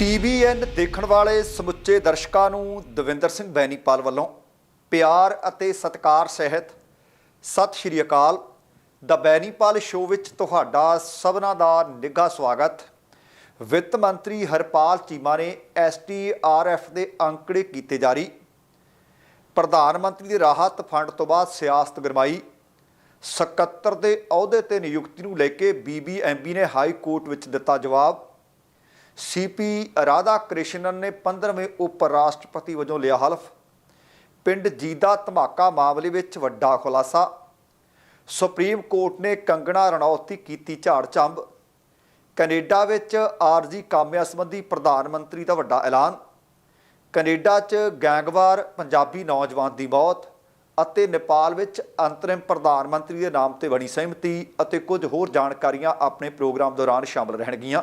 TVN ਦੇਖਣ ਵਾਲੇ ਸਮੁੱਚੇ ਦਰਸ਼ਕਾਂ ਨੂੰ ਦਵਿੰਦਰ ਸਿੰਘ ਬੈਨੀਪਾਲ ਵੱਲੋਂ ਪਿਆਰ ਅਤੇ ਸਤਿਕਾਰ ਸਹਿਤ ਸਤਿ ਸ਼੍ਰੀ ਅਕਾਲ। ਦਾ ਬੈਨੀਪਾਲ ਸ਼ੋਅ ਵਿੱਚ ਤੁਹਾਡਾ ਸਭਨਾਂ ਦਾ ਨਿੱਘਾ ਸਵਾਗਤ। ਵਿੱਤ ਮੰਤਰੀ ਹਰਪਾਲ ਚੀਮਾ ਨੇ ਐਸਟੀਆਰਐਫ ਦੇ ਅੰਕੜੇ ਕੀਤੇ ਜਾਰੀ। ਪ੍ਰਧਾਨ ਮੰਤਰੀ ਦੇ ਰਾਹਤ ਫੰਡ ਤੋਂ ਬਾਅਦ ਸਿਆਸਤ ਗਰਮਾਈ। ਸਕੱਤਰ ਦੇ ਅਹੁਦੇ ਤੇ ਨਿਯੁਕਤੀ ਨੂੰ ਲੈ ਕੇ ਬੀਬੀਐਮਬੀ ਨੇ ਹਾਈ ਕੋਰਟ ਵਿੱਚ ਦਿੱਤਾ ਜਵਾਬ। ਸੀਪੀ ਰਾਧਾ ਕ੍ਰਿਸ਼ਨਨ ਨੇ 15ਵੇਂ ਉਪ ਰਾਸ਼ਟਰਪਤੀ ਵਜੋਂ ਲਿਆ ਹਲਫ। ਪਿੰਡ ਜੀਦਾ ਧਮਾਕਾ ਮਾਮਲੇ ਵਿੱਚ ਵੱਡਾ ਖੁਲਾਸਾ। ਸੁਪਰੀਮ ਕੋਰਟ ਨੇ ਕੰਗਣਾ ਰਣੌਤੀ ਕੀਤੀ ਝਾੜ ਚੰਬ ਕੈਨੇਡਾ ਵਿੱਚ ਆਰਜੀ ਕਾਮਿਆਂ ਸੰਬੰਧੀ ਪ੍ਰਧਾਨ ਮੰਤਰੀ ਦਾ ਵੱਡਾ ਐਲਾਨ। ਕੈਨੇਡਾ 'ਚ ਗੈਂਗਵਾਰ ਪੰਜਾਬੀ ਨੌਜਵਾਨ ਦੀ ਮੌਤ ਅਤੇ ਨੇਪਾਲ ਵਿੱਚ ਅੰਤਰਿਮ ਪ੍ਰਧਾਨ ਮੰਤਰੀ ਦੇ ਨਾਮ ਤੇ ਬਣੀ ਸਹਿਮਤੀ ਅਤੇ ਕੁਝ ਹੋਰ ਜਾਣਕਾਰੀਆਂ ਆਪਣੇ ਪ੍ਰੋਗਰਾਮ ਦੌਰਾਨ ਸ਼ਾਮਲ ਰਹਿਣਗੀਆਂ।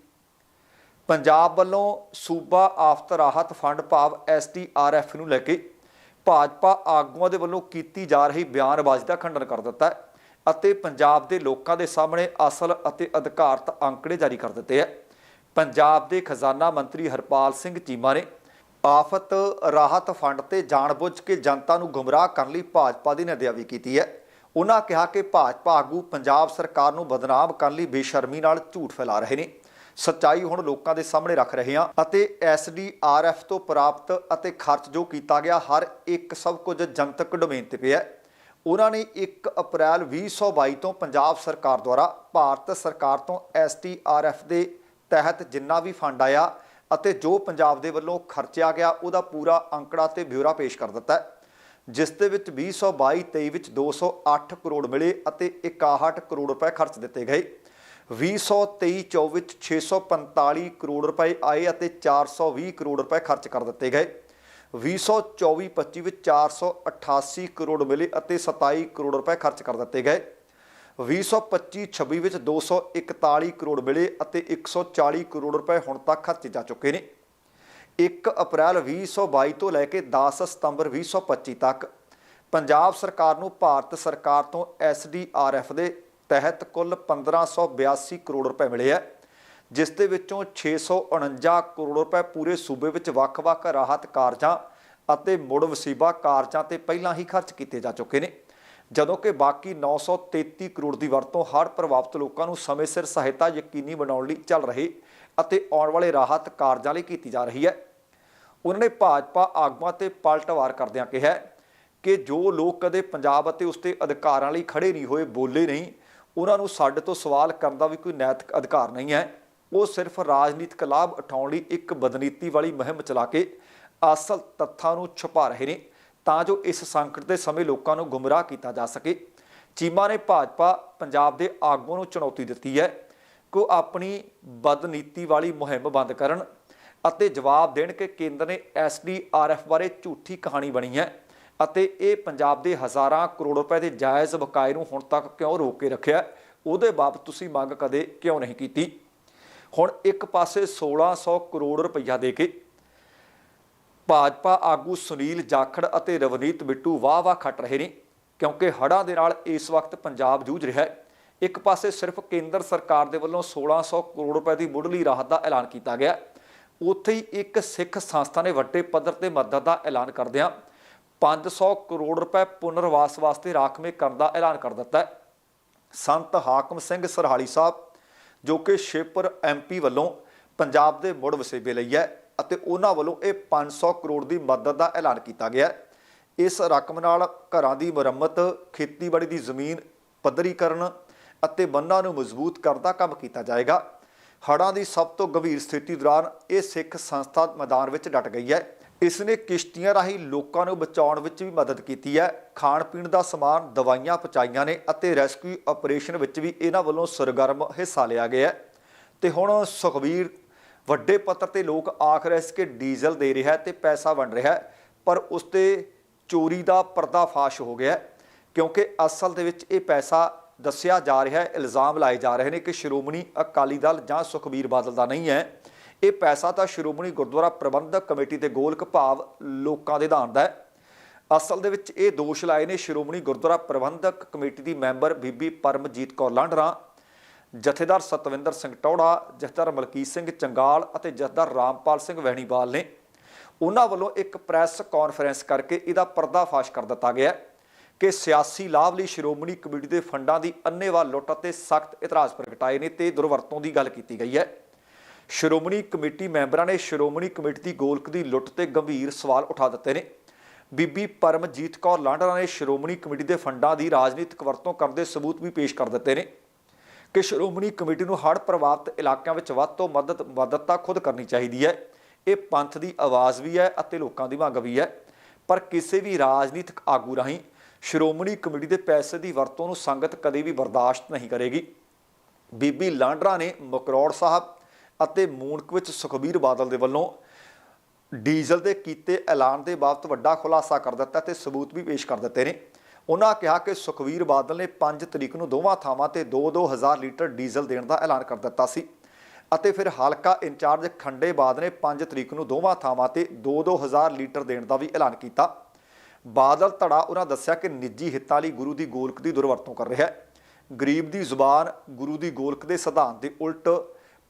ਪੰਜਾਬ ਵੱਲੋਂ ਸੂਬਾ ਆਫਤ ਰਾਹਤ ਫੰਡ ਭਾਵ ਐਸਟੀਆਰਐਫ ਨੂੰ ਲੈ ਕੇ ਭਾਜਪਾ ਆਗੂਆਂ ਦੇ ਵੱਲੋਂ ਕੀਤੀ ਜਾ ਰਹੀ ਬਿਆਨਬਾਜ਼ੀ ਦਾ ਖੰਡਨ ਕਰ ਦਿੱਤਾ ਹੈ ਅਤੇ ਪੰਜਾਬ ਦੇ ਲੋਕਾਂ ਦੇ ਸਾਹਮਣੇ ਅਸਲ ਅਤੇ ਅਧਿਕਾਰਤ ਅੰਕੜੇ ਜਾਰੀ ਕਰ ਦਿੱਤੇ ਹੈ। ਪੰਜਾਬ ਦੇ ਖਜ਼ਾਨਾ ਮੰਤਰੀ ਹਰਪਾਲ ਸਿੰਘ ਚੀਮਾ ਨੇ ਆਫਤ ਰਾਹਤ ਫੰਡ ਤੇ ਜਾਣਬੁੱਝ ਕੇ ਜਨਤਾ ਨੂੰ ਗੁੰਮਰਾਹ ਕਰਨ ਲਈ ਭਾਜਪਾ ਦੀ ਨਿੰਦਿਆ ਵੀ ਹੈ। ਉਹਨਾਂ ਕਿਹਾ ਕਿ ਭਾਜਪਾ ਆਗੂ ਪੰਜਾਬ ਸਰਕਾਰ ਨੂੰ ਬਦਨਾਮ ਕਰਨ ਲਈ ਬੇਸ਼ਰਮੀ ਨਾਲ ਝੂਠ ਫੈਲਾ ਰਹੇ ਨੇ। ਸੱਚਾਈ ਹੁਣ ਲੋਕਾਂ ਦੇ ਸਾਹਮਣੇ ਰੱਖ ਰਹੇ ਹਾਂ ਅਤੇ ਐਸਡੀਆਰਐਫ ਤੋਂ ਪ੍ਰਾਪਤ ਅਤੇ ਖਰਚ ਜੋ ਕੀਤਾ ਗਿਆ, ਹਰ ਇੱਕ ਸਭ ਕੁਝ ਜਨਤਕ ਡੋਮੇਨ ਤੇ ਪਿਆ ਉਹਨਾਂ ਨੇ 1 ਅਪ੍ਰੈਲ 2022 ਤੋਂ ਪੰਜਾਬ ਸਰਕਾਰ ਦੁਆਰਾ ਭਾਰਤ ਸਰਕਾਰ ਤੋਂ ਐਸਟੀਆਰਐਫ ਦੇ ਤਹਿਤ ਜਿੰਨਾ ਵੀ ਫੰਡ ਆਇਆ ਅਤੇ ਜੋ ਪੰਜਾਬ ਦੇ ਵੱਲੋਂ ਖਰਚਿਆ ਗਿਆ, ਉਹਦਾ ਪੂਰਾ ਅੰਕੜਾ ਤੇ ਬਿਊਰਾ ਪੇਸ਼ ਕਰ ਦਿੱਤਾ ਹੈ। ਜਿਸ ਦੇ ਵਿੱਚ 2022-23 ਵਿੱਚ 208 ਕਰੋੜ ਮਿਲੇ ਅਤੇ 61 ਕਰੋੜ ਰੁਪਏ ਖਰਚ ਦਿੱਤੇ ਗਏ। 2023-24 ਵਿੱਚ 645 ਕਰੋੜ ਰੁਪਏ ਆਏ ਅਤੇ 420 ਕਰੋੜ ਰੁਪਏ ਖਰਚ ਕਰ ਦਿੱਤੇ ਗਏ। 2024-25 ਵਿੱਚ 488 ਕਰੋੜ ਮਿਲੇ ਅਤੇ 27 ਕਰੋੜ ਰੁਪਏ ਖਰਚ ਕਰ ਦਿੱਤੇ ਗਏ। 2025-26 ਵਿੱਚ 241 ਕਰੋੜ ਮਿਲੇ ਅਤੇ 140 ਕਰੋੜ ਰੁਪਏ ਹੁਣ ਤੱਕ ਖਰਚੇ ਜਾ ਚੁੱਕੇ ਨੇ। 1 ਅਪ੍ਰੈਲ 2022 ਤੋਂ ਲੈ ਕੇ 10 ਸਤੰਬਰ 2025 ਤੱਕ ਪੰਜਾਬ ਸਰਕਾਰ ਨੂੰ ਭਾਰਤ ਸਰਕਾਰ ਤੋਂ ਐਸਡੀਆਰਐਫ ਦੇ ਤਹਿਤ ਕੁੱਲ 1582 ਕਰੋੜ ਰੁਪਏ ਮਿਲੇ ਹੈ ਜਿਸ ਦੇ ਵਿੱਚੋਂ 649 ਕਰੋੜ ਰੁਪਏ ਪੂਰੇ ਸੂਬੇ ਵਿੱਚ ਵੱਖ-ਵੱਖ ਰਾਹਤ ਕਾਰਜਾਂ ਅਤੇ ਮੁੜ ਵਸੀਬਾ ਕਾਰਜਾਂ ਤੇ ਪਹਿਲਾਂ ਹੀ ਖਰਚ ਕੀਤੇ ਜਾ ਚੁੱਕੇ ਨੇ, ਜਦੋਂ ਕਿ ਬਾਕੀ 933 ਕਰੋੜ ਦੀ ਵਰਤੋਂ ਹੜ੍ਹ ਪ੍ਰਭਾਵਿਤ ਲੋਕਾਂ ਨੂੰ ਸਮੇਂ ਸਿਰ ਸਹਾਇਤਾ ਯਕੀਨੀ ਬਣਾਉਣ ਲਈ ਚੱਲ ਰਹੇ ਅਤੇ ਆਉਣ ਵਾਲੇ ਰਾਹਤ ਕਾਰਜਾਂ ਲਈ ਕੀਤੀ ਜਾ ਰਹੀ ਹੈ। ਉਹਨਾਂ ਨੇ ਭਾਜਪਾ ਆਗੂਆਂ ਤੇ ਪਲਟਵਾਰ ਕਰਦਿਆਂ ਕਿਹਾ ਕਿ ਜੋ ਲੋਕ ਕਦੇ ਪੰਜਾਬ ਅਤੇ ਉਸ ਦੇ ਅਧਿਕਾਰਾਂ ਲਈ ਖੜੇ ਨਹੀਂ ਹੋਏ, ਬੋਲੇ ਨਹੀਂ ਉਹਨਾਂ ਨੂੰ ਸਾਡੇ ਤੋਂ ਸਵਾਲ ਕਰਨ ਦਾ ਵੀ ਕੋਈ ਨੈਤਿਕ ਅਧਿਕਾਰ ਨਹੀਂ ਹੈ। ਉਹ ਸਿਰਫ ਰਾਜਨੀਤਿਕ ਲਾਭ ਉਠਾਉਣ ਲਈ ਇੱਕ ਬਦਨੀਤੀ ਵਾਲੀ ਮੁਹਿੰਮ ਚਲਾ ਕੇ ਅਸਲ ਤੱਥਾਂ ਨੂੰ ਛੁਪਾ ਰਹੇ ਨੇ, ਤਾਂ ਜੋ ਇਸ ਸੰਕਟ ਦੇ ਸਮੇਂ ਲੋਕਾਂ ਨੂੰ ਗੁੰਮਰਾਹ ਕੀਤਾ ਜਾ ਸਕੇ। ਚੀਮਾ ਨੇ ਭਾਜਪਾ ਪੰਜਾਬ ਦੇ ਆਗੂਆਂ ਨੂੰ ਚੁਣੌਤੀ ਦਿੱਤੀ ਹੈ ਕਿ ਉਹ ਆਪਣੀ ਬਦਨੀਤੀ ਵਾਲੀ ਮੁਹਿੰਮ ਬੰਦ ਕਰਨ ਅਤੇ ਜਵਾਬ ਦੇਣ ਕਿ ਕੇਂਦਰ ਨੇ ਐਸਡੀਆਰਐਫ ਬਾਰੇ ਝੂਠੀ ਕਹਾਣੀ ਬਣੀ ਹੈ। ਅਤੇ ਇਹ ਪੰਜਾਬ ਦੇ ਹਜ਼ਾਰਾਂ ਕਰੋੜ ਰੁਪਏ ਦੇ ਜਾਇਜ਼ ਬਕਾਏ ਨੂੰ ਹੁਣ ਤੱਕ ਕਿਉਂ ਰੋਕ ਕੇ ਰੱਖਿਆ? ਉਹਦੇ ਬਾਬਤ ਤੁਸੀਂ ਮੰਗ ਕਦੇ ਕਿਉਂ ਨਹੀਂ ਕੀਤੀ? ਹੁਣ ਇੱਕ ਪਾਸੇ 1600 ਕਰੋੜ ਰੁਪਈਆ ਦੇ ਕੇ ਭਾਜਪਾ ਆਗੂ ਸੁਨੀਲ ਜਾਖੜ ਅਤੇ ਰਵਨੀਤ ਬਿੱਟੂ ਵਾਹ-ਵਾਹ ਖੱਟ ਰਹੇ ਨੇ, ਕਿਉਂਕਿ ਹੜ੍ਹਾਂ ਦੇ ਨਾਲ ਇਸ ਵਕਤ ਪੰਜਾਬ ਜੂਝ ਰਿਹਾ ਹੈ। ਇੱਕ ਪਾਸੇ ਸਿਰਫ ਕੇਂਦਰ ਸਰਕਾਰ ਦੇ ਵੱਲੋਂ 1600 ਕਰੋੜ ਰੁਪਏ ਦੀ ਮੁੱਢਲੀ ਰਾਹਤ ਦਾ ਐਲਾਨ ਕੀਤਾ ਗਿਆ। ਉੱਥੇ ਹੀ ਇੱਕ ਸਿੱਖ ਸੰਸਥਾ ਨੇ ਵੱਡੇ ਪੱਧਰ ਤੇ ਮਦਦ ਦਾ ਐਲਾਨ ਕਰਦਿਆਂ 500 ਕਰੋੜ ਰੁਪਏ ਪੁਨਰਵਾਸ ਵਾਸਤੇ ਰਾਖਵੇਂ ਕਰਨ ਦਾ ਐਲਾਨ ਕਰ ਦਿੱਤਾ ਹੈ। ਸੰਤ ਹਾਕਮ ਸਿੰਘ ਸਰਹਾਲੀ ਸਾਹਿਬ, ਜੋ ਕਿ ਸ਼ੇਪਰ ਐਮਪੀ ਵੱਲੋਂ ਪੰਜਾਬ ਦੇ ਮੁੜ ਵਸੇਬੇ ਲਈ ਹੈ ਅਤੇ ਉਹਨਾਂ ਵੱਲੋਂ ਇਹ 500 ਕਰੋੜ ਦੀ ਮਦਦ ਦਾ ਐਲਾਨ ਕੀਤਾ ਗਿਆ ਹੈ। ਇਸ ਰਕਮ ਨਾਲ ਘਰਾਂ ਦੀ ਮੁਰੰਮਤ, ਖੇਤੀਬਾੜੀ ਦੀ ਜ਼ਮੀਨ ਪੱਧਰੀਕਰਨ ਅਤੇ ਬੰਨਾਂ ਨੂੰ ਮਜ਼ਬੂਤ ਕਰਨ ਦਾ ਕੰਮ ਕੀਤਾ ਜਾਏਗਾ। ਹੜ੍ਹਾਂ ਦੀ ਸਭ ਤੋਂ ਗੰਭੀਰ ਸਥਿਤੀ ਦੌਰਾਨ ਇਹ ਸਿੱਖ ਸੰਸਥਾ ਮੈਦਾਨ ਵਿੱਚ ਡਟ ਗਈ ਹੈ। ਇਸ ਨੇ ਕਿਸ਼ਤੀਆਂ ਰਾਹੀਂ ਲੋਕਾਂ ਨੂੰ ਬਚਾਉਣ ਵਿੱਚ ਵੀ ਮਦਦ ਕੀਤੀ ਹੈ। ਖਾਣ ਪੀਣ ਦਾ ਸਮਾਨ, ਦਵਾਈਆਂ ਪਹੁੰਚਾਈਆਂ ਨੇ ਅਤੇ ਰੈਸਕਿਊ ਆਪਰੇਸ਼ਨ ਵਿੱਚ ਵੀ ਇਹਨਾਂ ਵੱਲੋਂ ਸਰਗਰਮ ਹਿੱਸਾ ਲਿਆ ਗਿਆ ਹੈ। ਤੇ ਹੁਣ ਸੁਖਬੀਰ, ਵੱਡੇ ਪੱਧਰ ਤੇ ਲੋਕ ਆਖ ਰਹੇ ਸੀ ਕਿ ਡੀਜ਼ਲ ਦੇ ਰਿਹਾ ਹੈ ਤੇ ਪੈਸਾ ਵੰਡ ਰਿਹਾ ਪਰ ਉਸ ਤੇ ਚੋਰੀ ਦਾ ਪਰਦਾਫਾਸ਼ ਹੋ ਗਿਆ ਕਿਉਂਕਿ ਅਸਲ ਦੇ ਵਿੱਚ ਇਹ ਪੈਸਾ ਦੱਸਿਆ ਜਾ ਰਿਹਾ ਹੈ, ਇਲਜ਼ਾਮ ਲਾਏ ਜਾ ਰਹੇ ਨੇ ਕਿ ਸ਼੍ਰੋਮਣੀ ਅਕਾਲੀ ਦਲ ਜਾਂ ਸੁਖਬੀਰ ਬਾਦਲ ਦਾ ਨਹੀਂ ਹੈ। ਇਹ ਪੈਸਾ ਤਾਂ ਸ਼੍ਰੋਮਣੀ ਗੁਰਦੁਆਰਾ ਪ੍ਰਬੰਧਕ ਕਮੇਟੀ ਦੇ ਗੋਲਕ ਭਾਵ ਲੋਕਾਂ ਦੇ ਦਾਨ ਦਾ ਹੈ। ਅਸਲ ਦੇ ਵਿੱਚ ਇਹ ਦੋਸ਼ ਲਾਏ ਨੇ ਸ਼੍ਰੋਮਣੀ ਗੁਰਦੁਆਰਾ ਪ੍ਰਬੰਧਕ ਕਮੇਟੀ ਦੀ ਮੈਂਬਰ ਬੀਬੀ ਪਰਮਜੀਤ ਕੌਰ ਲਾਂਡਰਾ, ਜਥੇਦਾਰ ਸਤਵਿੰਦਰ ਸਿੰਘ ਟੌੜਾ, ਜਥੇਦਾਰ ਮਲਕੀਤ ਸਿੰਘ ਚੰਗਾਲ ਅਤੇ ਜਥੇਦਾਰ ਰਾਮਪਾਲ ਸਿੰਘ ਵਹਿਣੀਵਾਲ ਨੇ। ਉਹਨਾਂ ਵੱਲੋਂ ਇੱਕ ਪ੍ਰੈਸ ਕਾਨਫਰੰਸ ਕਰਕੇ ਇਹਦਾ ਪਰਦਾਫਾਸ਼ ਕਰ ਦਿੱਤਾ ਗਿਆ ਕਿ ਸਿਆਸੀ ਲਾਭ ਲਈ ਸ਼੍ਰੋਮਣੀ ਕਮੇਟੀ ਦੇ ਫੰਡਾਂ ਦੀ ਅੰਨ੍ਹੇਵਾਹ ਲੁੱਟ ਅਤੇ ਸਖਤ ਇਤਰਾਜ਼ ਪ੍ਰਗਟਾਏ ਨੇ ਤੇ ਦੁਰਵਰਤੋਂ ਦੀ ਗੱਲ ਕੀਤੀ ਗਈ ਹੈ। ਸ਼੍ਰੋਮਣੀ ਕਮੇਟੀ ਮੈਂਬਰਾਂ ਨੇ ਸ਼੍ਰੋਮਣੀ ਕਮੇਟੀ ਦੀ ਗੋਲਕ ਦੀ ਲੁੱਟ ਤੇ ਗੰਭੀਰ ਸਵਾਲ ਉਠਾ ਦਿੱਤੇ ਨੇ। ਬੀਬੀ ਪਰਮਜੀਤ ਕੌਰ ਲਾਂਡਰਾ ਨੇ ਸ਼੍ਰੋਮਣੀ ਕਮੇਟੀ ਦੇ ਫੰਡਾਂ ਦੀ ਰਾਜਨੀਤਿਕ ਵਰਤੋਂ ਕਰਨ ਦੇ ਸਬੂਤ ਵੀ ਪੇਸ਼ ਕਰ ਦਿੱਤੇ ਨੇ ਕਿ ਸ਼੍ਰੋਮਣੀ ਕਮੇਟੀ ਨੂੰ ਹੜ੍ਹ ਪ੍ਰਭਾਵਿਤ ਇਲਾਕਿਆਂ ਵਿੱਚ ਵੱਧ ਤੋਂ ਮਦਦ, ਮਦਦਤਾ ਖੁਦ ਕਰਨੀ ਚਾਹੀਦੀ ਹੈ। ਇਹ ਪੰਥ ਦੀ ਆਵਾਜ਼ ਵੀ ਹੈ ਅਤੇ ਲੋਕਾਂ ਦੀ ਮੰਗ ਵੀ ਹੈ। ਪਰ ਕਿਸੇ ਵੀ ਰਾਜਨੀਤਿਕ ਆਗੂ ਰਾਹੀਂ ਸ਼੍ਰੋਮਣੀ ਕਮੇਟੀ ਦੇ ਪੈਸੇ ਦੀ ਵਰਤੋਂ ਨੂੰ ਸੰਗਤ ਕਦੇ ਵੀ ਬਰਦਾਸ਼ਤ ਨਹੀਂ ਕਰੇਗੀ। ਬੀਬੀ ਲਾਂਡਰਾ ਨੇ ਮਕਰੌੜ ਸਾਹਿਬ ਅਤੇ ਮੂਨਕ ਵਿੱਚ ਸੁਖਬੀਰ ਬਾਦਲ ਦੇ ਵੱਲੋਂ ਡੀਜ਼ਲ ਦੇ ਕੀਤੇ ਐਲਾਨ ਦੇ ਬਾਬਤ ਵੱਡਾ ਖੁਲਾਸਾ ਕਰ ਦਿੱਤਾ ਤੇ ਸਬੂਤ ਵੀ ਪੇਸ਼ ਕਰ ਦਿੱਤੇ ਨੇ। ਉਹਨਾਂ ਕਿਹਾ ਕਿ ਸੁਖਵੀਰ ਬਾਦਲ ਨੇ 5 ਤਰੀਕ ਨੂੰ ਦੋਵਾਂ ਥਾਵਾਂ ਤੇ 2-2000 ਲੀਟਰ ਡੀਜ਼ਲ ਦੇਣ ਦਾ ਐਲਾਨ ਕਰ ਦਿੱਤਾ ਸੀ ਅਤੇ ਫਿਰ ਹਲਕਾ ਇੰਚਾਰਜ ਖੰਡੇ ਬਾਦ ਨੇ 5 ਤਰੀਕ ਨੂੰ ਦੋਵਾਂ ਥਾਵਾਂ ਤੇ 2-2000 ਲੀਟਰ ਦੇਣ ਦਾ ਵੀ ਐਲਾਨ ਕੀਤਾ। ਬਾਦਲ ਧੜਾ ਉਹਨਾਂ ਦੱਸਿਆ ਕਿ ਨਿੱਜੀ ਹਿੱਤਾਂ ਲਈ ਗੁਰੂ ਦੀ ਗੋਲਕ ਦੀ ਦੁਰਵਰਤੋਂ ਕਰ ਰਿਹਾ ਹੈ। ਗਰੀਬ ਦੀ ਜ਼ੁਬਾਨ ਗੁਰੂ ਦੀ ਗੋਲਕ ਦੇ ਸਿਧਾਂਤ ਦੇ ਉਲਟ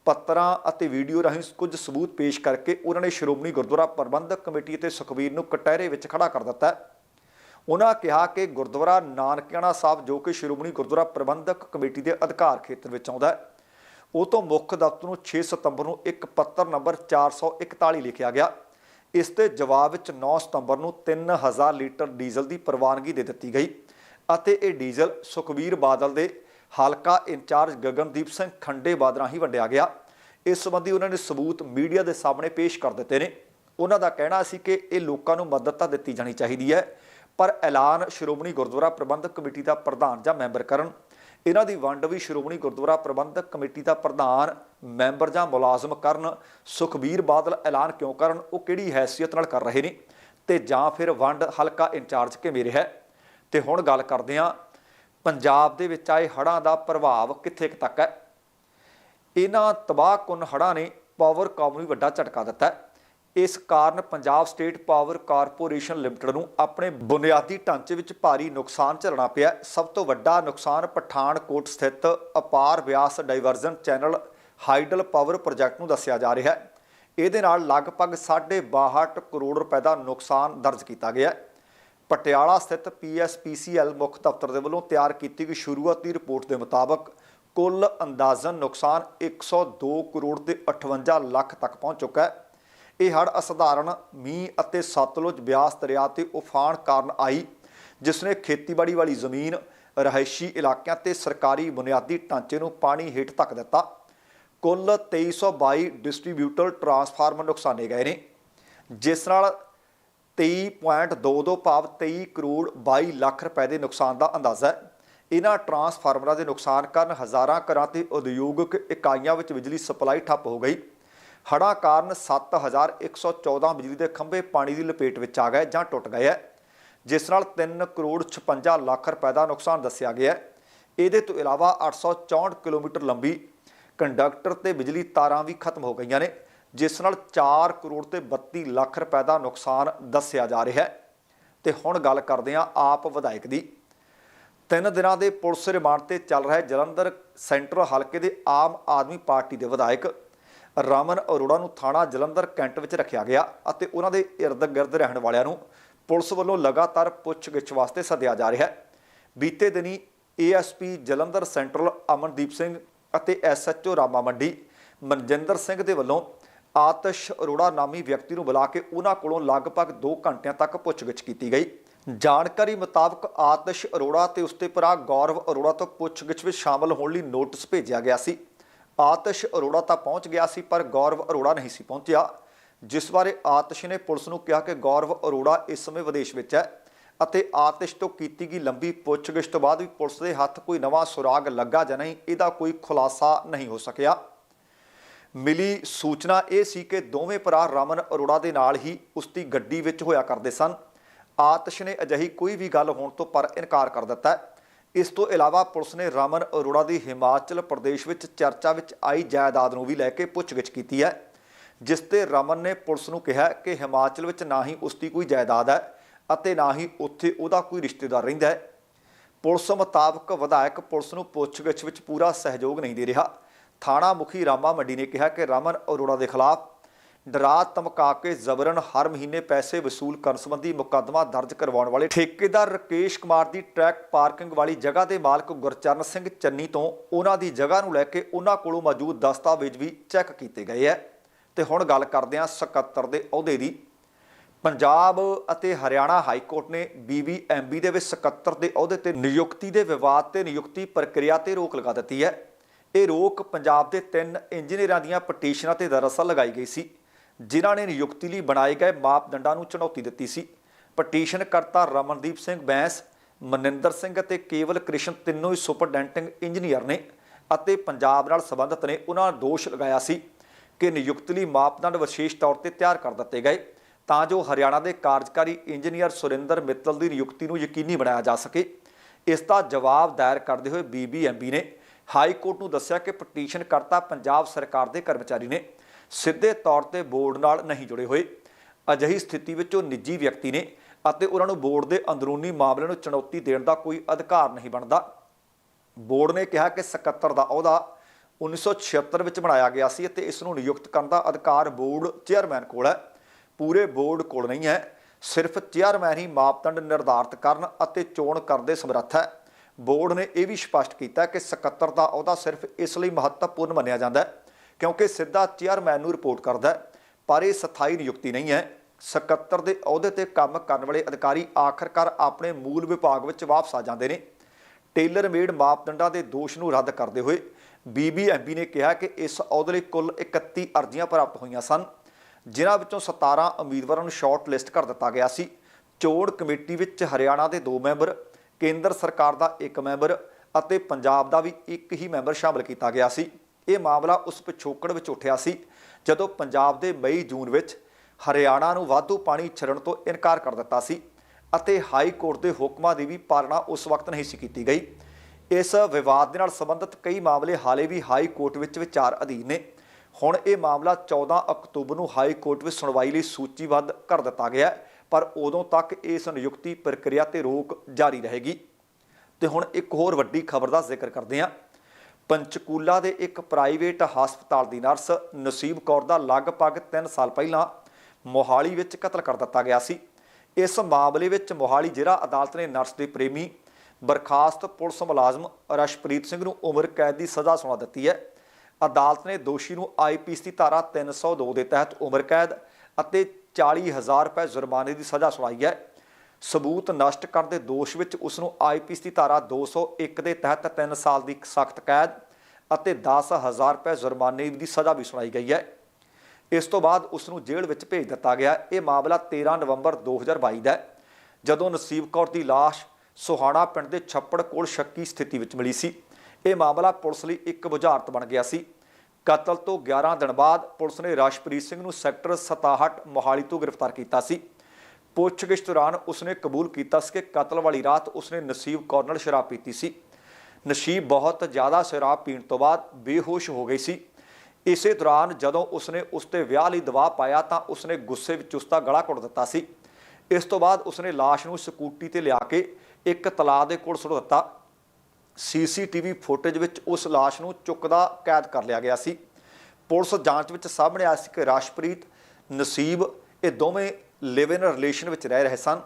ਪੱਤਰਾਂ ਅਤੇ ਵੀਡੀਓ ਰਾਹੀਂ ਕੁਝ ਸਬੂਤ ਪੇਸ਼ ਕਰਕੇ ਉਹਨਾਂ ਨੇ ਸ਼੍ਰੋਮਣੀ ਗੁਰਦੁਆਰਾ ਪ੍ਰਬੰਧਕ ਕਮੇਟੀ ਅਤੇ ਸੁਖਬੀਰ ਨੂੰ ਕਟਹਿਰੇ ਵਿੱਚ ਖੜਾ ਕਰ ਦਿੱਤਾ ਉਹਨਾਂ ਕਿਹਾ ਕਿ ਗੁਰਦੁਆਰਾ ਨਾਨਕਿਆਣਾ ਸਾਹਿਬ, ਜੋ ਕਿ ਸ਼੍ਰੋਮਣੀ ਗੁਰਦੁਆਰਾ ਪ੍ਰਬੰਧਕ ਕਮੇਟੀ ਦੇ ਅਧਿਕਾਰ ਖੇਤਰ ਵਿੱਚ ਆਉਂਦਾ ਹੈ, ਉਹ ਤੋਂ ਮੁੱਖ ਦਫ਼ਤਰ ਨੂੰ 6 ਸਤੰਬਰ ਨੂੰ ਇੱਕ ਪੱਤਰ ਨੰਬਰ 441 ਲਿਖਿਆ ਗਿਆ। ਇਸ ਤੇ ਜਵਾਬ ਵਿੱਚ 9 ਸਤੰਬਰ ਨੂੰ 3000 ਲੀਟਰ ਡੀਜ਼ਲ ਦੀ ਪ੍ਰਵਾਨਗੀ ਦੇ ਦਿੱਤੀ ਗਈ ਅਤੇ ਇਹ ਡੀਜ਼ਲ ਸੁਖਬੀਰ ਬਾਦਲ ਦੇ ਹਲਕਾ ਇੰਚਾਰਜ ਗਗਨਦੀਪ ਸਿੰਘ ਖੰਡੇ ਬਾਦਰਾ ਹੀ ਵੰਡਿਆ ਗਿਆ। ਇਸ ਸੰਬੰਧੀ ਉਹਨਾਂ ਨੇ ਸਬੂਤ ਮੀਡੀਆ ਦੇ ਸਾਹਮਣੇ ਪੇਸ਼ ਕਰ ਦਿੱਤੇ ਨੇ। ਉਹਨਾਂ ਦਾ ਕਹਿਣਾ ਸੀ ਕਿ ਇਹ ਲੋਕਾਂ ਨੂੰ ਮਦਦ ਤਾਂ ਦਿੱਤੀ ਜਾਣੀ ਚਾਹੀਦੀ ਹੈ, ਪਰ ਐਲਾਨ ਸ਼੍ਰੋਮਣੀ ਗੁਰਦੁਆਰਾ ਪ੍ਰਬੰਧਕ ਕਮੇਟੀ ਦਾ ਪ੍ਰਧਾਨ ਜਾਂ ਮੈਂਬਰ ਕਰਨ। ਇਹਨਾਂ ਦੀ ਵੰਡ ਵੀ ਸ਼੍ਰੋਮਣੀ ਗੁਰਦੁਆਰਾ ਪ੍ਰਬੰਧਕ ਕਮੇਟੀ ਦਾ ਪ੍ਰਧਾਨ, ਮੈਂਬਰ ਜਾਂ ਮੁਲਾਜ਼ਮ ਕਰਨ। ਸੁਖਬੀਰ ਬਾਦਲ ਐਲਾਨ ਕਿਉਂ ਕਰਨ, ਉਹ ਕਿਹੜੀ ਹੈਸੀਅਤ ਨਾਲ ਕਰ ਰਹੇ ਨੇ? ਤੇ ਜਾਂ ਫਿਰ ਵੰਡ ਹਲਕਾ ਇੰਚਾਰਜ ਕਿਵੇਂ ਰਿਹਾ ਤੇ ਹੁਣ ਗੱਲ ਕਰਦੇ ਹਾਂ ਪੰਜਾਬ ਦੇ ਵਿੱਚ ਆਏ ਹੜ੍ਹਾਂ ਦਾ ਪ੍ਰਭਾਵ ਕਿੱਥੇ ਕੁ ਤੱਕ ਹੈ? ਇਹਨਾਂ ਤਬਾਹਕੁਨ ਹੜ੍ਹਾਂ ਨੇ ਪਾਵਰ ਕਾਮ ਨੂੰ ਵੱਡਾ ਝਟਕਾ ਦਿੱਤਾ ਇਸ ਕਾਰਨ Punjab state power corporation limited ਨੂੰ ਆਪਣੇ ਬੁਨਿਆਦੀ ਢਾਂਚੇ ਵਿੱਚ ਭਾਰੀ ਨੁਕਸਾਨ ਝੱਲਣਾ ਪਿਆ ਸਭ ਤੋਂ ਵੱਡਾ ਨੁਕਸਾਨ ਪਠਾਨਕੋਟ ਸਥਿਤ upper Beas diversion channel hydel power project ਨੂੰ ਦੱਸਿਆ ਜਾ ਰਿਹਾ ਹੈ। ਇਹਦੇ ਨਾਲ ਲਗਭਗ 62 ਕਰੋੜ ਰੁਪਏ ਦਾ ਨੁਕਸਾਨ ਦਰਜ ਕੀਤਾ ਗਿਆ ਹੈ। ਪਟਿਆਲਾ ਸਥਿਤ ਪੀਐਸਪੀਸੀਐਲ ਮੁੱਖ ਦਫ਼ਤਰ ਦੇ ਵੱਲੋਂ ਤਿਆਰ ਕੀਤੀ ਗਈ ਸ਼ੁਰੂਆਤੀ ਰਿਪੋਰਟ ਦੇ ਮੁਤਾਬਕ ਕੁੱਲ ਅੰਦਾਜ਼ਨ ਨੁਕਸਾਨ 102 ਕਰੋੜ ਤੇ 58 ਲੱਖ ਤੱਕ ਪਹੁੰਚ ਚੁੱਕਾ ਹੈ। ਇਹ ਹੜ੍ਹ ਅਸਧਾਰਨ ਮੀਂਹ ਅਤੇ ਸਤਲੁਜ ਬਿਆਸ ਦਰਿਆ ਤੇ ਉਫਾਨ ਕਾਰਨ ਆਈ ਜਿਸ ਨੇ ਖੇਤੀਬਾੜੀ ਵਾਲੀ ਜ਼ਮੀਨ, ਰਹਾਇਸ਼ੀ ਇਲਾਕਿਆਂ ਤੇ ਸਰਕਾਰੀ ਬੁਨਿਆਦੀ ਢਾਂਚੇ ਨੂੰ ਪਾਣੀ ਹੇਠ ਧੱਕ ਦਿੱਤਾ। ਕੁੱਲ 2322 ਡਿਸਟ੍ਰੀਬਿਊਟਰ ਟਰਾਂਸਫਾਰਮਰ ਨੁਕਸਾਨੇ ਗਏ ਨੇ, ਜਿਸ ਨਾਲ 23.22 ਭਾਵ 23 ਕਰੋੜ 22 ਲੱਖ ਰੁਪਏ ਦੇ ਨੁਕਸਾਨ ਦਾ ਅੰਦਾਜ਼ਾ ਹੈ। ਇਹਨਾਂ ਟਰਾਂਸਫਾਰਮਰਾਂ ਦੇ ਨੁਕਸਾਨ ਕਾਰਨ ਹਜ਼ਾਰਾਂ ਘਰਾਂ ਤੇ ਉਦਯੋਗਿਕ ਇਕਾਈਆਂ ਵਿੱਚ ਬਿਜਲੀ ਸਪਲਾਈ ਠੱਪ ਹੋ ਗਈ। ਹੜ੍ਹਾਂ ਕਾਰਨ 7114 ਬਿਜਲੀ ਦੇ ਖੰਭੇ ਪਾਣੀ ਦੀ ਲਪੇਟ ਵਿੱਚ ਆ ਗਏ ਜਾਂ ਟੁੱਟ ਗਏ ਹੈ। ਜਿਸ ਨਾਲ 3 ਕਰੋੜ 56 ਲੱਖ ਰੁਪਏ ਦਾ ਨੁਕਸਾਨ ਦੱਸਿਆ ਗਿਆ ਇਹਦੇ ਤੋਂ ਇਲਾਵਾ 864 ਕਿਲੋਮੀਟਰ ਲੰਬੀ ਕੰਡਕਟਰ ਤੇ ਬਿਜਲੀ ਤਾਰਾਂ ਵੀ ਖਤਮ ਹੋ ਗਈਆਂ ਨੇ। ਜਿਸ ਨਾਲ 4 ਕਰੋੜ ਤੇ 32 ਲੱਖ ਰੁਪਏ ਦਾ ਨੁਕਸਾਨ ਦੱਸਿਆ ਜਾ ਰਿਹਾ ਹੈ। ਤੇ ਹੁਣ ਗੱਲ ਕਰਦੇ ਹਾਂ ਆਪ ਵਿਧਾਇਕ ਦੀ। ਤਿੰਨ ਦਿਨਾਂ ਦੇ ਪੁਲਿਸ ਰਿਮਾਂਡ ਤੇ ਚੱਲ ਰਿਹਾ ਜਲੰਧਰ ਸੈਂਟਰਲ ਹਲਕੇ ਦੇ ਆਮ ਆਦਮੀ ਪਾਰਟੀ ਦੇ ਵਿਧਾਇਕ ਰਾਮਨ ਅਰੋੜਾ ਨੂੰ ਥਾਣਾ ਜਲੰਧਰ ਕੈਂਟ ਵਿੱਚ ਰੱਖਿਆ ਗਿਆ ਅਤੇ ਉਹਨਾਂ ਦੇ ਇਰਦ ਗਿਰਦ ਰਹਿਣ ਵਾਲਿਆਂ ਨੂੰ ਪੁਲਿਸ ਵੱਲੋਂ ਲਗਾਤਾਰ ਪੁੱਛਗਿੱਛ ਵਾਸਤੇ ਸੱਦਿਆ ਜਾ ਰਿਹਾ ਹੈ। ਬੀਤੇ ਦਿਨੀ ਏਐਸਪੀ ਜਲੰਧਰ ਸੈਂਟਰਲ ਅਮਨਦੀਪ ਸਿੰਘ ਅਤੇ ਐਸਐਚਓ ਰਾਮਾ ਮੰਡੀ ਮਨਜਿੰਦਰ ਸਿੰਘ ਦੇ ਵੱਲੋਂ ਆਤਸ਼ ਅਰੋੜਾ ਨਾਮੀ ਵਿਅਕਤੀ ਨੂੰ ਬੁਲਾ ਕੇ ਉਹਨਾਂ ਕੋਲੋਂ ਲਗਭਗ 2 ਘੰਟਿਆਂ ਤੱਕ ਪੁੱਛਗਿੱਛ ਕੀਤੀ ਗਈ। ਜਾਣਕਾਰੀ ਮੁਤਾਬਕ ਆਤਸ਼ ਅਰੋੜਾ ਤੇ ਉਸਦੇ ਭਰਾ ਗੌਰਵ ਅਰੋੜਾ ਤੋਂ ਪੁੱਛਗਿੱਛ ਵਿੱਚ ਸ਼ਾਮਲ ਹੋਣ ਲਈ ਨੋਟਿਸ ਭੇਜਿਆ ਗਿਆ ਸੀ। ਆਤਸ਼ ਅਰੋੜਾ ਤਾਂ ਪਹੁੰਚ ਗਿਆ ਸੀ, ਪਰ ਗੌਰਵ ਅਰੋੜਾ ਨਹੀਂ ਸੀ ਪਹੁੰਚਿਆ, ਜਿਸ ਬਾਰੇ ਆਤਸ਼ ਨੇ ਪੁਲਿਸ ਨੂੰ ਕਿਹਾ ਕਿ ਗੌਰਵ ਅਰੋੜਾ ਇਸ ਸਮੇਂ ਵਿਦੇਸ਼ ਵਿੱਚ ਹੈ ਅਤੇ ਆਤਿਸ਼ ਤੋਂ ਕੀਤੀ ਗਈ ਲੰਬੀ ਪੁੱਛਗਿੱਛ ਤੋਂ ਬਾਅਦ ਵੀ ਪੁਲਿਸ ਦੇ ਹੱਥ ਕੋਈ ਨਵਾਂ ਸੁਰਾਗ ਲੱਗਾ ਜਾਂ ਨਹੀਂ, ਇਹਦਾ ਕੋਈ ਖੁਲਾਸਾ ਨਹੀਂ ਹੋ ਸਕਿਆ। ਮਿਲੀ ਸੂਚਨਾ ਇਹ ਸੀ ਕਿ ਦੋਵੇਂ ਭਰਾ ਰਮਨ ਅਰੋੜਾ ਦੇ ਨਾਲ ਹੀ ਉਸ ਦੀ ਗੱਡੀ ਵਿੱਚ ਹੋਇਆ ਕਰਦੇ ਸਨ। ਆਤਿਸ਼ ਨੇ ਅਜਿਹੀ ਕੋਈ ਵੀ ਗੱਲ ਹੋਣ ਤੋਂ ਪਰ ਇਨਕਾਰ ਕਰ ਦਿੱਤਾ ਇਸ ਤੋਂ ਇਲਾਵਾ ਪੁਲਿਸ ਨੇ ਰਮਨ ਅਰੋੜਾ ਦੀ ਹਿਮਾਚਲ ਪ੍ਰਦੇਸ਼ ਵਿੱਚ ਚਰਚਾ ਵਿੱਚ ਆਈ ਜਾਇਦਾਦ ਨੂੰ ਵੀ ਲੈ ਕੇ ਪੁੱਛਗਿੱਛ ਕੀਤੀ ਹੈ, ਜਿਸ ਤੇ ਰਮਨ ਨੇ ਪੁਲਿਸ ਨੂੰ ਕਿਹਾ ਕਿ ਹਿਮਾਚਲ ਵਿੱਚ ਨਾ ਹੀ ਉਸ ਦੀ ਕੋਈ ਜਾਇਦਾਦ ਹੈ ਅਤੇ ਨਾ ਹੀ ਉੱਥੇ ਉਹਦਾ ਕੋਈ ਰਿਸ਼ਤੇਦਾਰ ਰਹਿੰਦਾ ਹੈ। ਪੁਲਿਸ ਮੁਤਾਬਕ ਵਿਧਾਇਕ ਪੁਲਿਸ ਨੂੰ ਪੁੱਛਗਿੱਛ ਵਿੱਚ ਪੂਰਾ ਸਹਿਯੋਗ ਨਹੀਂ ਦੇ ਰਿਹਾ। ਥਾਣਾ ਮੁਖੀ ਰਾਮਾ ਮੰਡੀ ਨੇ ਕਿਹਾ ਕਿ ਰਮਨ ਅਰੋੜਾ ਦੇ ਖਿਲਾਫ ਡਰਾ ਧਮਕਾ ਕੇ ਜ਼ਬਰਨ ਹਰ ਮਹੀਨੇ ਪੈਸੇ ਵਸੂਲ ਕਰਨ ਸੰਬੰਧੀ ਮੁਕੱਦਮਾ ਦਰਜ ਕਰਵਾਉਣ ਵਾਲੇ ਠੇਕੇਦਾਰ ਰਕੇਸ਼ ਕੁਮਾਰ ਦੀ ਟਰੈਕ ਪਾਰਕਿੰਗ ਵਾਲੀ ਜਗ੍ਹਾ ਦੇ ਮਾਲਕ ਗੁਰਚਰਨ ਸਿੰਘ ਚੰਨੀ ਤੋਂ ਉਹਨਾਂ ਦੀ ਜਗ੍ਹਾ ਨੂੰ ਲੈ ਕੇ ਉਹਨਾਂ ਕੋਲੋਂ ਮੌਜੂਦ ਦਸਤਾਵੇਜ਼ ਵੀ ਚੈੱਕ ਕੀਤੇ ਗਏ ਹੈ। ਤੇ ਹੁਣ ਗੱਲ ਕਰਦੇ ਹਾਂ ਸਕੱਤਰ ਦੇ ਅਹੁਦੇ ਦੀ। ਪੰਜਾਬ ਅਤੇ ਹਰਿਆਣਾ ਹਾਈ ਕੋਰਟ ਨੇ ਬੀਬੀਐਮਬੀ ਦੇ ਵਿੱਚ ਸਕੱਤਰ ਦੇ ਅਹੁਦੇ ਤੇ ਨਿਯੁਕਤੀ ਦੇ ਵਿਵਾਦ ਤੇ ਨਿਯੁਕਤੀ ਪ੍ਰਕਿਰਿਆ ਤੇ ਰੋਕ ਲਗਾ ਦਿੱਤੀ ਹੈ। ਇਹ ਰੋਕ ਪੰਜਾਬ ਦੇ ਤਿੰਨ ਇੰਜੀਨੀਅਰਾਂ ਦੀਆਂ ਪਟੀਸ਼ਨਾਂ ਤੇ ਦਰਅਸਲ ਲਗਾਈ ਗਈ ਸੀ, ਜਿਨ੍ਹਾਂ ਨੇ ਨਿਯੁਕਤੀ ਲਈ ਬਣਾਏ ਗਏ ਮਾਪਦੰਡਾਂ ਨੂੰ ਚੁਣੌਤੀ ਦਿੱਤੀ ਸੀ। ਪਟੀਸ਼ਨ ਕਰਤਾ ਰਮਨਦੀਪ ਸਿੰਘ ਬੈਂਸ, ਮਨਿੰਦਰ ਸਿੰਘ ਅਤੇ ਕੇਵਲ ਕ੍ਰਿਸ਼ਨ ਤਿੰਨੋਂ ਹੀ ਸੁਪਰਡੈਂਟਿੰਗ ਇੰਜੀਨੀਅਰ ਨੇ ਅਤੇ ਪੰਜਾਬ ਨਾਲ ਸੰਬੰਧਿਤ ਨੇ ਉਹਨਾਂ ਦੋਸ਼ ਲਗਾਇਆ ਸੀ ਕਿ ਨਿਯੁਕਤੀ ਲਈ ਮਾਪਦੰਡ ਵਿਸ਼ੇਸ਼ ਤੌਰ ਤੇ ਤਿਆਰ ਕਰ ਦਿੱਤੇ ਗਏ, ਤਾਂ ਜੋ ਹਰਿਆਣਾ ਦੇ ਕਾਰਜਕਾਰੀ ਇੰਜੀਨੀਅਰ ਸੁਰਿੰਦਰ ਮਿੱਤਲ ਦੀ ਨਿਯੁਕਤੀ ਨੂੰ ਯਕੀਨੀ ਬਣਾਇਆ ਜਾ ਸਕੇ। ਇਸ ਦਾ ਜਵਾਬ ਦਾਇਰ ਕਰਦੇ ਹੋਏ ਬੀਬੀਐਮਬੀ ਨੇ ਹਾਈ ਕੋਰਟ ਨੂੰ ਦੱਸਿਆ ਕਿ ਪਟੀਸ਼ਨ ਕਰਤਾ ਪੰਜਾਬ ਸਰਕਾਰ ਦੇ ਕਰਮਚਾਰੀ ਨੇ। ਸਿੱਧੇ ਤੌਰ ਤੇ ਬੋਰਡ ਨਾਲ ਨਹੀਂ ਜੁੜੇ ਹੋਏ। ਅਜਿਹੀ ਸਥਿਤੀ ਵਿੱਚ ਉਹ ਨਿੱਜੀ ਵਿਅਕਤੀ ਨੇ ਅਤੇ ਉਹਨਾਂ ਨੂੰ ਬੋਰਡ ਦੇ ਅੰਦਰੂਨੀ ਮਾਮਲੇ ਨੂੰ ਚੁਣੌਤੀ ਦੇਣ ਦਾ ਕੋਈ ਅਧਿਕਾਰ ਨਹੀਂ ਬਣਦਾ। ਬੋਰਡ ਨੇ ਕਿਹਾ ਕਿ ਸਕੱਤਰ ਦਾ ਅਹੁਦਾ 1976 ਵਿੱਚ ਬਣਾਇਆ ਗਿਆ ਸੀ ਅਤੇ ਇਸ ਨੂੰ ਨਿਯੁਕਤ ਕਰਨ ਦਾ ਅਧਿਕਾਰ ਬੋਰਡ ਚੇਅਰਮੈਨ ਕੋਲ ਹੈ। ਪੂਰੇ ਬੋਰਡ ਕੋਲ ਨਹੀਂ ਹੈ। ਸਿਰਫ ਚੇਅਰਮੈਨ ਹੀ ਮਾਪਦੰਡ ਨਿਰਧਾਰਤ ਕਰਨ ਅਤੇ ਚੋਣ ਕਰਦੇ ਸਮਰੱਥ ਹੈ। ਬੋਰਡ ਨੇ ਇਹ ਵੀ ਸਪਸ਼ਟ ਕੀਤਾ ਕਿ ਸਕੱਤਰ ਦਾ ਅਹੁਦਾ ਸਿਰਫ ਇਸ ਲਈ ਮਹੱਤਵਪੂਰਨ ਮੰਨਿਆ ਜਾਂਦਾ ਹੈ ਕਿਉਂਕਿ ਸਿੱਧਾ ਚੇਅਰਮੈਨ ਨੂੰ ਰਿਪੋਰਟ ਕਰਦਾ ਹੈ, ਪਰ ਇਹ ਸਥਾਈ ਨਿਯੁਕਤੀ ਨਹੀਂ ਹੈ। ਸਕੱਤਰ ਦੇ ਅਹੁਦੇ ਤੇ ਕੰਮ ਕਰਨ ਵਾਲੇ ਅਧਿਕਾਰੀ ਆਖਰਕਾਰ ਆਪਣੇ ਮੂਲ ਵਿਭਾਗ ਵਿੱਚ ਵਾਪਸ ਆ ਜਾਂਦੇ ਨੇ। ਟੇਲਰ ਮੇਡ ਮਾਪਦੰਡਾਂ ਦੇ ਦੋਸ਼ ਨੂੰ ਰੱਦ ਕਰਦੇ ਹੋਏ ਬੀਬੀਐਮਬੀ ਨੇ ਕਿਹਾ ਕਿ ਇਸ ਅਹੁਦੇ ਲਈ ਕੁੱਲ 31 ਅਰਜ਼ੀਆਂ ਪ੍ਰਾਪਤ ਹੋਈਆਂ ਸਨ, ਜਿਨ੍ਹਾਂ ਵਿੱਚੋਂ 17 ਉਮੀਦਵਾਰਾਂ ਨੂੰ ਸ਼ਾਰਟ ਲਿਸਟ ਕਰ ਦਿੱਤਾ ਗਿਆ ਸੀ। ਚੋਣ ਕਮੇਟੀ ਵਿੱਚ ਹਰਿਆਣਾ ਦੇ ਦੋ ਮੈਂਬਰ ਕੇਂਦਰ ਸਰਕਾਰ ਦਾ ਇੱਕ ਮੈਂਬਰ ਅਤੇ ਪੰਜਾਬ ਦਾ ਵੀ ਇੱਕ ਹੀ ਮੈਂਬਰ ਸ਼ਾਮਲ ਕੀਤਾ ਗਿਆ ਸੀ। ਇਹ ਮਾਮਲਾ ਉਸ ਪਿਛੋਕੜ ਵਿੱਚ ਉੱਠਿਆ ਸੀ ਜਦੋਂ ਪੰਜਾਬ ਦੇ ਮਈ ਜੂਨ ਵਿੱਚ ਹਰਿਆਣਾ ਨੂੰ ਵਾਧੂ ਪਾਣੀ ਛੱਡਣ ਤੋਂ ਇਨਕਾਰ ਕਰ ਦਿੱਤਾ ਸੀ ਅਤੇ ਹਾਈ ਕੋਰਟ ਦੇ ਹੁਕਮਾਂ ਦੀ ਵੀ ਪਾਲਣਾ ਉਸ ਵਕਤ ਨਹੀਂ ਸੀ ਕੀਤੀ ਗਈ। ਇਸ ਵਿਵਾਦ ਦੇ ਨਾਲ ਸੰਬੰਧਿਤ ਕਈ ਮਾਮਲੇ ਹਾਲੇ ਵੀ ਹਾਈ ਕੋਰਟ ਵਿੱਚ ਵਿਚਾਰ ਅਧੀਨ ਨੇ। ਹੁਣ ਇਹ ਮਾਮਲਾ 14 ਅਕਤੂਬਰ ਨੂੰ ਹਾਈ ਕੋਰਟ ਵਿੱਚ ਸੁਣਵਾਈ ਲਈ ਸੂਚੀਬੱਧ ਕਰ ਦਿੱਤਾ ਗਿਆ ਹੈ, ਪਰ ਉਦੋਂ ਤੱਕ ਇਸ ਨਿਯੁਕਤੀ ਪ੍ਰਕਿਰਿਆ ਤੇ ਰੋਕ ਜਾਰੀ ਰਹੇਗੀ। ਤੇ ਹੁਣ ਇੱਕ ਹੋਰ ਵੱਡੀ ਖਬਰ ਦਾ ਜ਼ਿਕਰ ਕਰਦੇ ਹਾਂ। ਪੰਚਕੂਲਾ ਦੇ ਇੱਕ ਪ੍ਰਾਈਵੇਟ ਹਸਪਤਾਲ ਦੀ ਨਰਸ ਨਸੀਬ ਕੌਰ ਦਾ ਲਗਭਗ 3 ਸਾਲ ਪਹਿਲਾਂ ਮੋਹਾਲੀ ਵਿੱਚ ਕਤਲ ਕਰ ਦਿੱਤਾ ਗਿਆ ਸੀ। ਇਸ ਮਾਮਲੇ ਵਿੱਚ ਮੋਹਾਲੀ ਜ਼ਿਲ੍ਹਾ ਅਦਾਲਤ ਨੇ ਨਰਸ ਦੇ ਪ੍ਰੇਮੀ, ਬਰਖਾਸਤ ਪੁਲਿਸ ਮੁਲਾਜ਼ਮ ਰਸ਼ਪ੍ਰੀਤ ਸਿੰਘ ਨੂੰ ਉਮਰ ਕੈਦ ਦੀ ਸਜ਼ਾ ਸੁਣਾ ਦਿੱਤੀ ਹੈ। ਅਦਾਲਤ ਨੇ ਦੋਸ਼ੀ ਨੂੰ ਆਈਪੀਸੀ ਦੀ ਧਾਰਾ 302 ਦੇ ਤਹਿਤ ਉਮਰ ਕੈਦ ਅਤੇ 40000 ਰੁਪਏ ਜੁਰਮਾਨੇ ਦੀ ਸਜ਼ਾ ਸੁਣਾਈ ਹੈ। ਸਬੂਤ ਨਸ਼ਟ ਕਰਨ ਦੇ ਦੋਸ਼ ਵਿੱਚ ਉਸ ਨੂੰ ਆਈਪੀਸੀ ਦੀ ਧਾਰਾ 201 ਦੇ ਤਹਿਤ 3 ਸਾਲ ਦੀ ਸਖਤ ਕੈਦ ਅਤੇ 10000 ਰੁਪਏ ਜੁਰਮਾਨੇ ਦੀ ਸਜ਼ਾ ਵੀ ਸੁਣਾਈ ਗਈ ਹੈ। ਇਸ ਤੋਂ ਬਾਅਦ ਉਸ ਨੂੰ ਜੇਲ੍ਹ ਵਿੱਚ ਭੇਜ ਦਿੱਤਾ ਗਿਆ। ਇਹ ਮਾਮਲਾ 13 ਨਵੰਬਰ 2022 ਦਾ ਹੈ। ਜਦੋਂ ਨਸੀਬ ਕੌਰ ਦੀ ਲਾਸ਼ ਸੁਹਾਣਾ ਪਿੰਡ ਦੇ ਛੱਪੜ ਕੋਲ ਸ਼ੱਕੀ ਸਥਿਤੀ ਵਿੱਚ ਮਿਲੀ ਸੀ, ਇਹ ਮਾਮਲਾ ਪੁਲਿਸ ਲਈ ਇੱਕ ਬੁਝਾਰਤ ਬਣ ਗਿਆ ਸੀ। ਕਤਲ ਤੋਂ 11 ਦਿਨ ਬਾਅਦ ਪੁਲਿਸ ਨੇ ਰਾਸ਼ਪ੍ਰੀਤ ਸਿੰਘ ਨੂੰ ਸੈਕਟਰ 67 ਮੋਹਾਲੀ ਤੋਂ ਗ੍ਰਿਫਤਾਰ ਕੀਤਾ ਸੀ। ਪੁੱਛਗਿੱਛ ਦੌਰਾਨ ਉਸਨੇ ਕਬੂਲ ਕੀਤਾ ਸੀ ਕਿ ਕਤਲ ਵਾਲੀ ਰਾਤ ਉਸਨੇ ਨਸੀਬ ਕੌਰ ਨਾਲ ਸ਼ਰਾਬ ਪੀਤੀ ਸੀ। ਨਸੀਬ ਬਹੁਤ ਜ਼ਿਆਦਾ ਸ਼ਰਾਬ ਪੀਣ ਤੋਂ ਬਾਅਦ ਬੇਹੋਸ਼ ਹੋ ਗਈ ਸੀ। ਇਸੇ ਦੌਰਾਨ ਜਦੋਂ ਉਸਨੇ ਉਸ ਤੇ ਵਿਆਹ ਲਈ ਦਬਾਅ ਪਾਇਆ ਤਾਂ ਉਸਨੇ ਗੁੱਸੇ ਵਿੱਚ ਉਸਦਾ ਗਲਾ ਘੁੱਟ ਦਿੱਤਾ ਸੀ। ਇਸ ਤੋਂ ਬਾਅਦ ਉਸਨੇ ਲਾਸ਼ ਨੂੰ ਸਕੂਟੀ ਤੇ ਲਿਆ ਕੇ ਇੱਕ ਤਲਾਅ ਦੇ ਕੋਲ ਸੁੱਟ ਦਿੱਤਾ। ਸੀਸੀਟੀਵੀ ਫੁਟੇਜ ਵਿੱਚ ਉਸ ਲਾਸ਼ ਨੂੰ ਚੁੱਕਦਾ ਕੈਦ ਕਰ ਲਿਆ ਗਿਆ ਸੀ। ਪੁਲਿਸ ਜਾਂਚ ਵਿੱਚ ਸਾਹਮਣੇ ਆਇਆ ਸੀ ਕਿ ਰਾਸ਼ਪ੍ਰੀਤ, ਨਸੀਬ ਇਹ ਦੋਵੇਂ ਲਿਵ ਇਨ ਰਿਲੇਸ਼ਨ ਵਿੱਚ ਰਹਿ ਰਹੇ ਸਨ।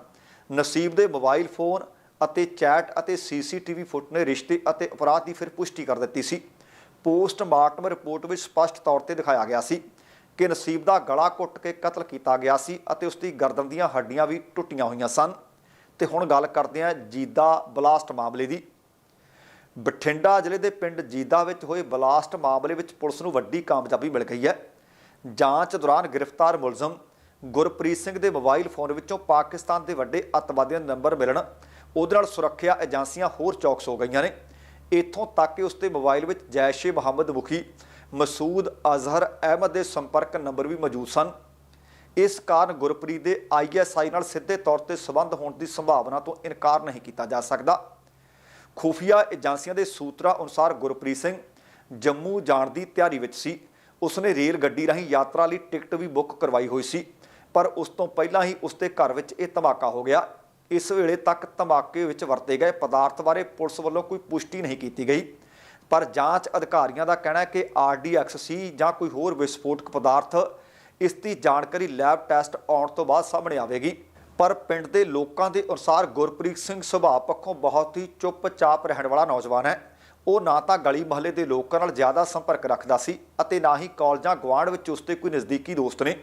ਨਸੀਬ ਦੇ ਮੋਬਾਈਲ ਫੋਨ ਅਤੇ ਚੈਟ ਅਤੇ ਸੀਸੀਟੀਵੀ ਫੁਟ ਨੇ ਰਿਸ਼ਤੇ ਅਤੇ ਅਪਰਾਧ ਦੀ ਫਿਰ ਪੁਸ਼ਟੀ ਕਰ ਦਿੱਤੀ ਸੀ। ਪੋਸਟਮਾਰਟਮ ਰਿਪੋਰਟ ਵਿੱਚ ਸਪਸ਼ਟ ਤੌਰ ਤੇ ਦਿਖਾਇਆ ਗਿਆ ਸੀ ਕਿ ਨਸੀਬ ਦਾ ਗਲਾ ਘੁੱਟ ਕੇ ਕਤਲ ਕੀਤਾ ਗਿਆ ਸੀ ਅਤੇ ਉਸ ਦੀ ਗਰਦਨ ਦੀਆਂ ਹੱਡੀਆਂ ਵੀ ਟੁੱਟੀਆਂ ਹੋਈਆਂ ਸਨ। ਤੇ ਹੁਣ ਗੱਲ ਕਰਦੇ ਹਾਂ ਜੀਦਾ ਬਲਾਸਟ ਮਾਮਲੇ ਦੀ। ਬਠਿੰਡਾ ਜ਼ਿਲ੍ਹੇ ਦੇ ਪਿੰਡ ਜੀਦਾ ਵਿੱਚ ਹੋਏ ਬਲਾਸਟ ਮਾਮਲੇ ਵਿੱਚ ਪੁਲਿਸ ਨੂੰ ਵੱਡੀ ਕਾਮਯਾਬੀ ਮਿਲ ਗਈ ਹੈ। ਜਾਂਚ ਦੌਰਾਨ ਗ੍ਰਿਫਤਾਰ ਮੁਲਜ਼ਮ ਗੁਰਪ੍ਰੀਤ ਸਿੰਘ ਦੇ ਮੋਬਾਈਲ ਫੋਨ ਵਿੱਚੋਂ ਪਾਕਿਸਤਾਨ ਦੇ ਵੱਡੇ ਅੱਤਵਾਦੀਆਂ ਦੇ ਨੰਬਰ ਮਿਲਣ, ਉਹਦੇ ਨਾਲ ਸੁਰੱਖਿਆ ਏਜੰਸੀਆਂ ਹੋਰ ਚੌਕਸ ਹੋ ਗਈਆਂ ਨੇ। ਇੱਥੋਂ ਤੱਕ ਕਿ ਉਸ ਦੇ ਮੋਬਾਈਲ ਵਿੱਚ ਜੈਸ਼-ਏ ਮੁਹੰਮਦ ਮੁਖੀ, ਮਸੂਦ ਅਜ਼ਹਰ ਅਹਿਮਦ ਦੇ ਸੰਪਰਕ ਨੰਬਰ ਵੀ ਮੌਜੂਦ ਸਨ। ਇਸ ਕਾਰਨ ਗੁਰਪ੍ਰੀਤ ਦੇ ਆਈਐਸਆਈ ਨਾਲ ਸਿੱਧੇ ਤੌਰ ਤੇ ਸੰਬੰਧ ਹੋਣ ਦੀ ਸੰਭਾਵਨਾ ਤੋਂ ਇਨਕਾਰ ਨਹੀਂ ਕੀਤਾ ਜਾ ਸਕਦਾ। ਖੁਫੀਆ ਏਜੰਸੀਆਂ ਦੇ ਸੂਤਰਾਂ ਅਨੁਸਾਰ ਗੁਰਪ੍ਰੀਤ ਸਿੰਘ ਜੰਮੂ ਜਾਣ ਦੀ ਤਿਆਰੀ ਵਿੱਚ ਸੀ। ਉਸਨੇ ਰੇਲ ਗੱਡੀ ਰਾਹੀਂ ਯਾਤਰਾ ਲਈ ਟਿਕਟ ਵੀ ਬੁੱਕ ਕਰਵਾਈ ਹੋਈ ਸੀ, ਪਰ ਉਸ ਤੋਂ ਪਹਿਲਾਂ ਹੀ ਉਸਦੇ ਘਰ ਵਿੱਚ ਇਹ ਧਮਾਕਾ ਹੋ ਗਿਆ। ਇਸ ਵੇਲੇ ਤੱਕ ਧਮਾਕੇ ਵਿੱਚ ਵਰਤੇ ਗਏ ਪਦਾਰਥ ਬਾਰੇ ਪੁਲਿਸ ਵੱਲੋਂ ਕੋਈ ਪੁਸ਼ਟੀ ਨਹੀਂ ਕੀਤੀ ਗਈ। ਪਰ ਜਾਂਚ ਅਧਿਕਾਰੀਆਂ ਦਾ ਕਹਿਣਾ ਹੈ ਕਿ ਆਰਡੀਐਕਸ ਸੀ ਜਾਂ ਕੋਈ ਹੋਰ ਵਿਸਫੋਟਕ ਪਦਾਰਥ, ਇਸ ਦੀ ਜਾਣਕਾਰੀ ਲੈਬ ਟੈਸਟ ਆਉਣ ਤੋਂ ਬਾਅਦ ਸਾਹਮਣੇ ਆਵੇਗੀ। ਪਰ ਪਿੰਡ ਦੇ ਲੋਕਾਂ ਦੇ ਅਨੁਸਾਰ ਗੁਰਪ੍ਰੀਤ ਸਿੰਘ ਸੁਭਾਅ ਪੱਖੋਂ ਬਹੁਤ ਹੀ ਚੁੱਪਚਾਪ ਰਹਿਣ ਵਾਲਾ ਨੌਜਵਾਨ ਹੈ। ਉਹ ਨਾ ਤਾਂ ਗਲੀ ਮਹੱਲੇ ਦੇ ਲੋਕਾਂ ਨਾਲ ਜ਼ਿਆਦਾ ਸੰਪਰਕ ਰੱਖਦਾ ਸੀ ਅਤੇ ਨਾ ਹੀ ਕਾਲਜਾਂ ਗੁਆਂਢ ਵਿੱਚ ਉਸਦੇ ਕੋਈ ਨਜ਼ਦੀਕੀ ਦੋਸਤ ਨੇ।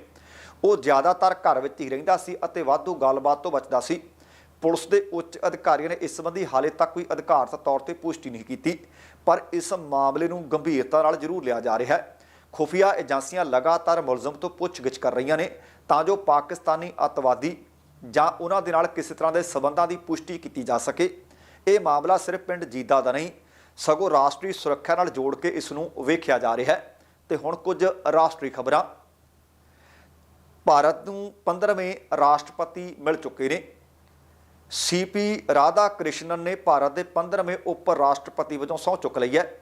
ਉਹ ਜ਼ਿਆਦਾਤਰ ਘਰ ਵਿੱਚ ਹੀ ਰਹਿੰਦਾ ਸੀ ਅਤੇ ਵਾਧੂ ਗੱਲਬਾਤ ਤੋਂ ਬਚਦਾ ਸੀ। ਪੁਲਿਸ ਦੇ ਉੱਚ ਅਧਿਕਾਰੀਆਂ ਨੇ ਇਸ ਸੰਬੰਧੀ ਹਾਲੇ ਤੱਕ ਕੋਈ ਅਧਿਕਾਰਤ ਤੌਰ ਤੇ ਪੁਸ਼ਟੀ ਨਹੀਂ ਕੀਤੀ, ਪਰ ਇਸ ਮਾਮਲੇ ਨੂੰ ਗੰਭੀਰਤਾ ਨਾਲ ਜ਼ਰੂਰ ਲਿਆ ਜਾ ਰਿਹਾ ਹੈ। ਖੁਫੀਆ ਏਜੰਸੀਆਂ ਲਗਾਤਾਰ ਮੁਲਜ਼ਮ ਤੋਂ ਪੁੱਛਗਿੱਛ ਕਰ ਰਹੀਆਂ ਨੇ ਤਾਂ ਜੋ ਪਾਕਿਸਤਾਨੀ ਅੱਤਵਾਦੀ ਜਾਂ ਉਹਨਾਂ ਦੇ ਨਾਲ ਕਿਸੇ ਤਰ੍ਹਾਂ ਦੇ ਸਬੰਧਾਂ ਦੀ ਪੁਸ਼ਟੀ ਕੀਤੀ ਜਾ ਸਕੇ। ਇਹ ਮਾਮਲਾ ਸਿਰਫ ਪਿੰਡ ਜੀਦਾ ਦਾ ਨਹੀਂ, ਸਗੋਂ ਰਾਸ਼ਟਰੀ ਸੁਰੱਖਿਆ ਨਾਲ ਜੋੜ ਕੇ ਇਸ ਨੂੰ ਵੇਖਿਆ ਜਾ ਰਿਹਾ ਹੈ। ਤੇ ਹੁਣ ਕੁਝ ਰਾਸ਼ਟਰੀ ਖਬਰਾਂ। ਭਾਰਤ ਨੂੰ 15ਵੇਂ ਰਾਸ਼ਟਰਪਤੀ ਮਿਲ ਚੁੱਕੇ ਨੇ। ਸੀਪੀ ਰਾਧਾ ਕ੍ਰਿਸ਼ਨਨ ਨੇ ਭਾਰਤ ਦੇ 15ਵੇਂ ਉਪ ਰਾਸ਼ਟਰਪਤੀ ਵਜੋਂ ਸਹੁੰ ਚੁੱਕ ਲਈ ਹੈ।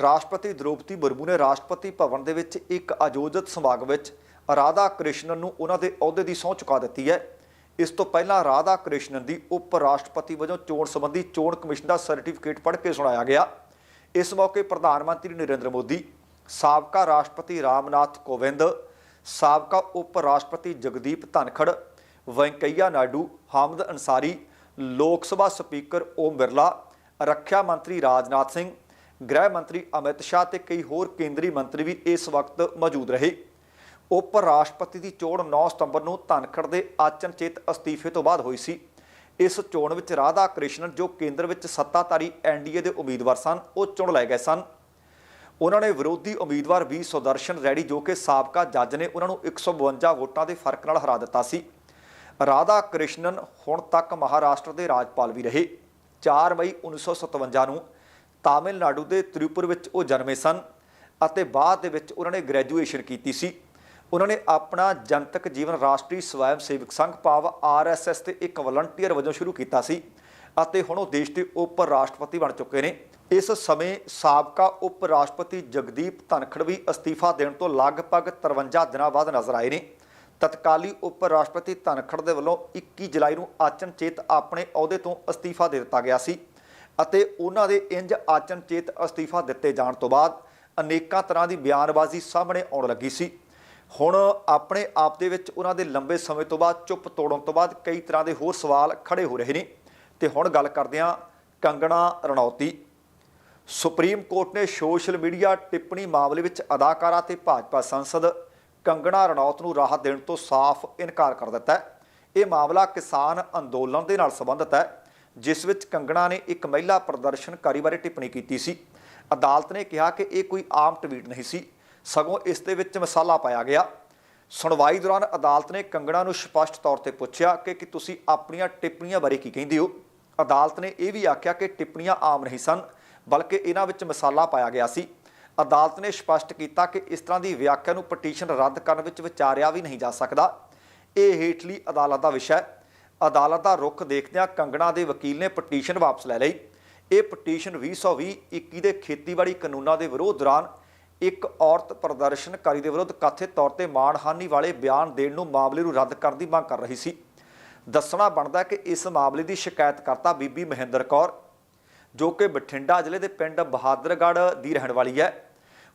ਰਾਸ਼ਟਰਪਤੀ ਦ੍ਰੋਪਦੀ ਮੁਰਮੂ ਨੇ ਰਾਸ਼ਟਰਪਤੀ ਭਵਨ ਦੇ ਵਿੱਚ ਇੱਕ ਆਯੋਜਿਤ ਸਮਾਗਮ ਵਿੱਚ ਰਾਧਾ ਕ੍ਰਿਸ਼ਨਨ ਨੂੰ ਉਹਨਾਂ ਦੇ ਅਹੁਦੇ ਦੀ ਸਹੁੰ ਚੁਕਾ ਦਿੱਤੀ ਹੈ। ਇਸ ਤੋਂ ਪਹਿਲਾਂ ਰਾਧਾ ਕ੍ਰਿਸ਼ਨਨ ਦੀ ਉਪ ਰਾਸ਼ਟਰਪਤੀ ਵਜੋਂ ਚੋਣ ਸੰਬੰਧੀ ਚੋਣ ਕਮਿਸ਼ਨ ਦਾ ਸਰਟੀਫਿਕੇਟ ਪੜ੍ਹ ਕੇ ਸੁਣਾਇਆ ਗਿਆ। ਇਸ ਮੌਕੇ ਪ੍ਰਧਾਨ ਮੰਤਰੀ ਨਰਿੰਦਰ ਮੋਦੀ, ਸਾਬਕਾ ਰਾਸ਼ਟਰਪਤੀ ਰਾਮਨਾਥ ਕੋਵਿੰਦ, ਸਾਬਕਾ ਉਪ ਰਾਸ਼ਟਰਪਤੀ ਜਗਦੀਪ ਧਨਖੜ, ਵੈਂਕਈਆ ਨਾਇਡੂ, ਹਾਮਦ ਅਨਸਾਰੀ, ਲੋਕ ਸਭਾ ਸਪੀਕਰ ਓਮ ਬਿਰਲਾ, ਰੱਖਿਆ ਮੰਤਰੀ ਰਾਜਨਾਥ ਸਿੰਘ, ਗ੍ਰਹਿ ਮੰਤਰੀ ਅਮਿਤ ਸ਼ਾਹ ਤੇ ਕਈ ਹੋਰ ਕੇਂਦਰੀ ਮੰਤਰੀ ਵੀ ਇਸ ਵਕਤ ਮੌਜੂਦ ਰਹੇ। ਉਪ ਰਾਸ਼ਟਰਪਤੀ ਦੀ ਚੋਣ 9 ਸਤੰਬਰ ਨੂੰ ਧਨਖੜ ਦੇ ਆਚਨਚੇਤ ਅਸਤੀਫੇ ਤੋਂ ਬਾਅਦ ਹੋਈ ਸੀ। ਇਸ ਚੋਣ ਵਿੱਚ ਰਾਧਾ ਕ੍ਰਿਸ਼ਨਨ, ਜੋ ਕੇਂਦਰ ਵਿੱਚ ਸੱਤਾਧਾਰੀ ਐਨਡੀਏ ਦੇ ਉਮੀਦਵਾਰ ਸਨ, ਉਹ ਚੁਣ ਲਏ ਗਏ ਸਨ। ਉਹਨਾਂ ਨੇ ਵਿਰੋਧੀ ਉਮੀਦਵਾਰ ਵੀ ਸੁਦਰਸ਼ਨ ਰੈਡੀ, ਜੋ ਕਿ ਸਾਬਕਾ ਜੱਜ ਨੇ ਉਹਨਾਂ ਨੂੰ 152 ਵੋਟਾਂ ਦੇ ਫ਼ਰਕ ਨਾਲ ਹਰਾ ਦਿੱਤਾ ਸੀ। ਰਾਧਾ ਕ੍ਰਿਸ਼ਨਨ ਹੁਣ ਤੱਕ ਮਹਾਰਾਸ਼ਟਰ ਦੇ ਰਾਜਪਾਲ ਵੀ ਰਹੇ। 4 ਮਈ 1957 ਨੂੰ ਤਾਮਿਲਨਾਡੂ ਦੇ ਤ੍ਰਿਪੁਰ ਵਿੱਚ ਉਹ ਜਨਮੇ ਸਨ ਅਤੇ ਬਾਅਦ ਦੇ ਵਿੱਚ ਉਹਨਾਂ ਨੇ ਗ੍ਰੈਜੂਏਸ਼ਨ ਕੀਤੀ ਸੀ। ਉਹਨਾਂ ਨੇ ਆਪਣਾ ਜਨਤਕ ਜੀਵਨ ਰਾਸ਼ਟਰੀ ਸਵੈਮ ਸੇਵਕ ਸੰਘ ਭਾਵ ਆਰਐਸਐਸ ਤੇ ਇੱਕ ਵਲੰਟੀਅਰ ਵਜੋਂ ਸ਼ੁਰੂ ਕੀਤਾ ਸੀ ਅਤੇ ਹੁਣ ਉਹ ਦੇਸ਼ ਦੇ ਉਪ ਰਾਸ਼ਟਰਪਤੀ ਬਣ ਚੁੱਕੇ ਨੇ। ਇਸ ਸਮੇਂ ਸਾਬਕਾ ਉਪ ਰਾਸ਼ਟਰਪਤੀ ਜਗਦੀਪ ਧਨਖੜ ਵੀ ਅਸਤੀਫਾ ਦੇਣ ਤੋਂ ਲਗਭਗ 53 ਦਿਨਾਂ ਬਾਅਦ ਨਜ਼ਰ ਆਏ ਨੇ। ਤਤਕਾਲੀ ਉਪ ਰਾਸ਼ਟਰਪਤੀ ਧਨਖੜ ਦੇ ਵੱਲੋਂ 21 ਜੁਲਾਈ ਨੂੰ ਆਚਨਚੇਤ ਆਪਣੇ ਅਹੁਦੇ ਤੋਂ ਅਸਤੀਫਾ ਦੇ ਦਿੱਤਾ ਗਿਆ ਸੀ ਅਤੇ ਉਹਨਾਂ ਦੇ ਇੰਜ ਆਚਨਚੇਤ ਅਸਤੀਫਾ ਦਿੱਤੇ ਜਾਣ ਤੋਂ ਬਾਅਦ ਅਨੇਕਾਂ ਤਰ੍ਹਾਂ ਦੀ ਬਿਆਨਬਾਜ਼ੀ ਸਾਹਮਣੇ ਆਉਣ ਲੱਗੀ ਸੀ। ਹੁਣ ਆਪਣੇ ਆਪ ਦੇ ਵਿੱਚ ਉਹਨਾਂ ਦੇ ਲੰਬੇ ਸਮੇਂ ਤੋਂ ਬਾਅਦ, ਚੁੱਪ ਤੋੜਨ ਤੋਂ ਬਾਅਦ ਕਈ ਤਰ੍ਹਾਂ ਦੇ ਹੋਰ ਸਵਾਲ ਖੜੇ ਹੋ ਰਹੇ ਨੇ। ਤੇ ਹੁਣ ਗੱਲ ਕਰਦੇ ਹਾਂ ਕੰਗਣਾ ਰਣੌਤੀ। ਸੁਪਰੀਮ ਕੋਰਟ ਨੇ ਸੋਸ਼ਲ ਮੀਡੀਆ ਟਿੱਪਣੀ ਮਾਮਲੇ ਵਿੱਚ ਅਦਾਕਾਰਾ ਤੇ ਭਾਜਪਾ ਸੰਸਦ ਕੰਗਣਾ ਰਣੌਤ ਨੂੰ ਰਾਹਤ ਦੇਣ ਤੋਂ ਸਾਫ਼ ਇਨਕਾਰ ਕਰ ਦਿੱਤਾ ਹੈ। ਇਹ ਮਾਮਲਾ ਕਿਸਾਨ ਅੰਦੋਲਨ ਦੇ ਨਾਲ ਸੰਬੰਧਿਤ ਹੈ, ਜਿਸ ਵਿੱਚ ਕੰਗਣਾ ਨੇ ਇੱਕ ਮਹਿਲਾ ਪ੍ਰਦਰਸ਼ਨਕਾਰੀ ਬਾਰੇ ਟਿੱਪਣੀ ਕੀਤੀ ਸੀ। ਅਦਾਲਤ ਨੇ ਕਿਹਾ ਕਿ ਇਹ ਕੋਈ ਆਮ ਟਵੀਟ ਨਹੀਂ ਸੀ। ਸਗੋਂ ਇਸ ਦੇ ਵਿੱਚ ਮਸਾਲਾ ਪਾਇਆ ਗਿਆ। ਸੁਣਵਾਈ ਦੌਰਾਨ ਅਦਾਲਤ ਨੇ ਕੰਗਣਾ ਨੂੰ ਸਪਸ਼ਟ ਤੌਰ ਤੇ ਪੁੱਛਿਆ ਕਿ ਕਿ ਤੁਸੀਂ ਆਪਣੀਆਂ ਟਿੱਪਣੀਆਂ ਬਾਰੇ ਕੀ ਕਹਿੰਦੇ ਹੋ? ਅਦਾਲਤ ਨੇ ਇਹ ਵੀ ਆਖਿਆ ਕਿ ਟਿੱਪਣੀਆਂ ਆਮ ਨਹੀਂ ਸਨ, ਬਲਕਿ ਇਹਨਾਂ ਵਿੱਚ ਮਸਾਲਾ ਪਾਇਆ ਗਿਆ ਸੀ। ਅਦਾਲਤ ਨੇ ਸਪਸ਼ਟ ਕੀਤਾ ਕਿ ਇਸ ਤਰ੍ਹਾਂ ਦੀ ਵਿਆਖਿਆ ਨੂੰ ਪਟੀਸ਼ਨ ਰੱਦ ਕਰਨ ਵਿੱਚ ਵਿਚਾਰਿਆ ਵੀ ਨਹੀਂ ਜਾ ਸਕਦਾ। ਇਹ ਹੇਠਲੀ ਅਦਾਲਤ ਦਾ ਵਿਸ਼ਾ ਹੈ। ਅਦਾਲਤ ਦਾ ਰੁਖ ਦੇਖਦਿਆਂ ਕੰਗਣਾ ਦੇ ਵਕੀਲ ਨੇ ਪਟੀਸ਼ਨ ਵਾਪਸ ਲੈ ਲਈ। ਇਹ ਪਟੀਸ਼ਨ 2020 21 ਦੇ ਖੇਤੀਬਾੜੀ ਕਾਨੂੰਨਾਂ ਦੇ ਵਿਰੋਧ ਦੌਰਾਨ ਇੱਕ ਔਰਤ ਪ੍ਰਦਰਸ਼ਨਕਾਰੀ ਦੇ ਵਿਰੁੱਧ ਕਥਿਤ ਤੌਰ ਤੇ ਮਾਣਹਾਨੀ ਵਾਲੇ ਬਿਆਨ ਦੇਣ ਨੂੰ ਮਾਮਲੇ ਨੂੰ ਰੱਦ ਕਰਨ ਦੀ ਮੰਗ ਕਰ ਰਹੀ ਸੀ। ਦੱਸਣਾ ਬਣਦਾ ਕਿ ਇਸ ਮਾਮਲੇ ਦੀ ਸ਼ਿਕਾਇਤਕਰਤਾ ਬੀਬੀ ਮਹਿੰਦਰ ਕੌਰ, ਜੋ ਕਿ ਬਠਿੰਡਾ ਜ਼ਿਲ੍ਹੇ ਦੇ ਪਿੰਡ ਬਹਾਦਰਗੜ੍ਹ ਦੀ ਰਹਿਣ ਵਾਲੀ ਹੈ।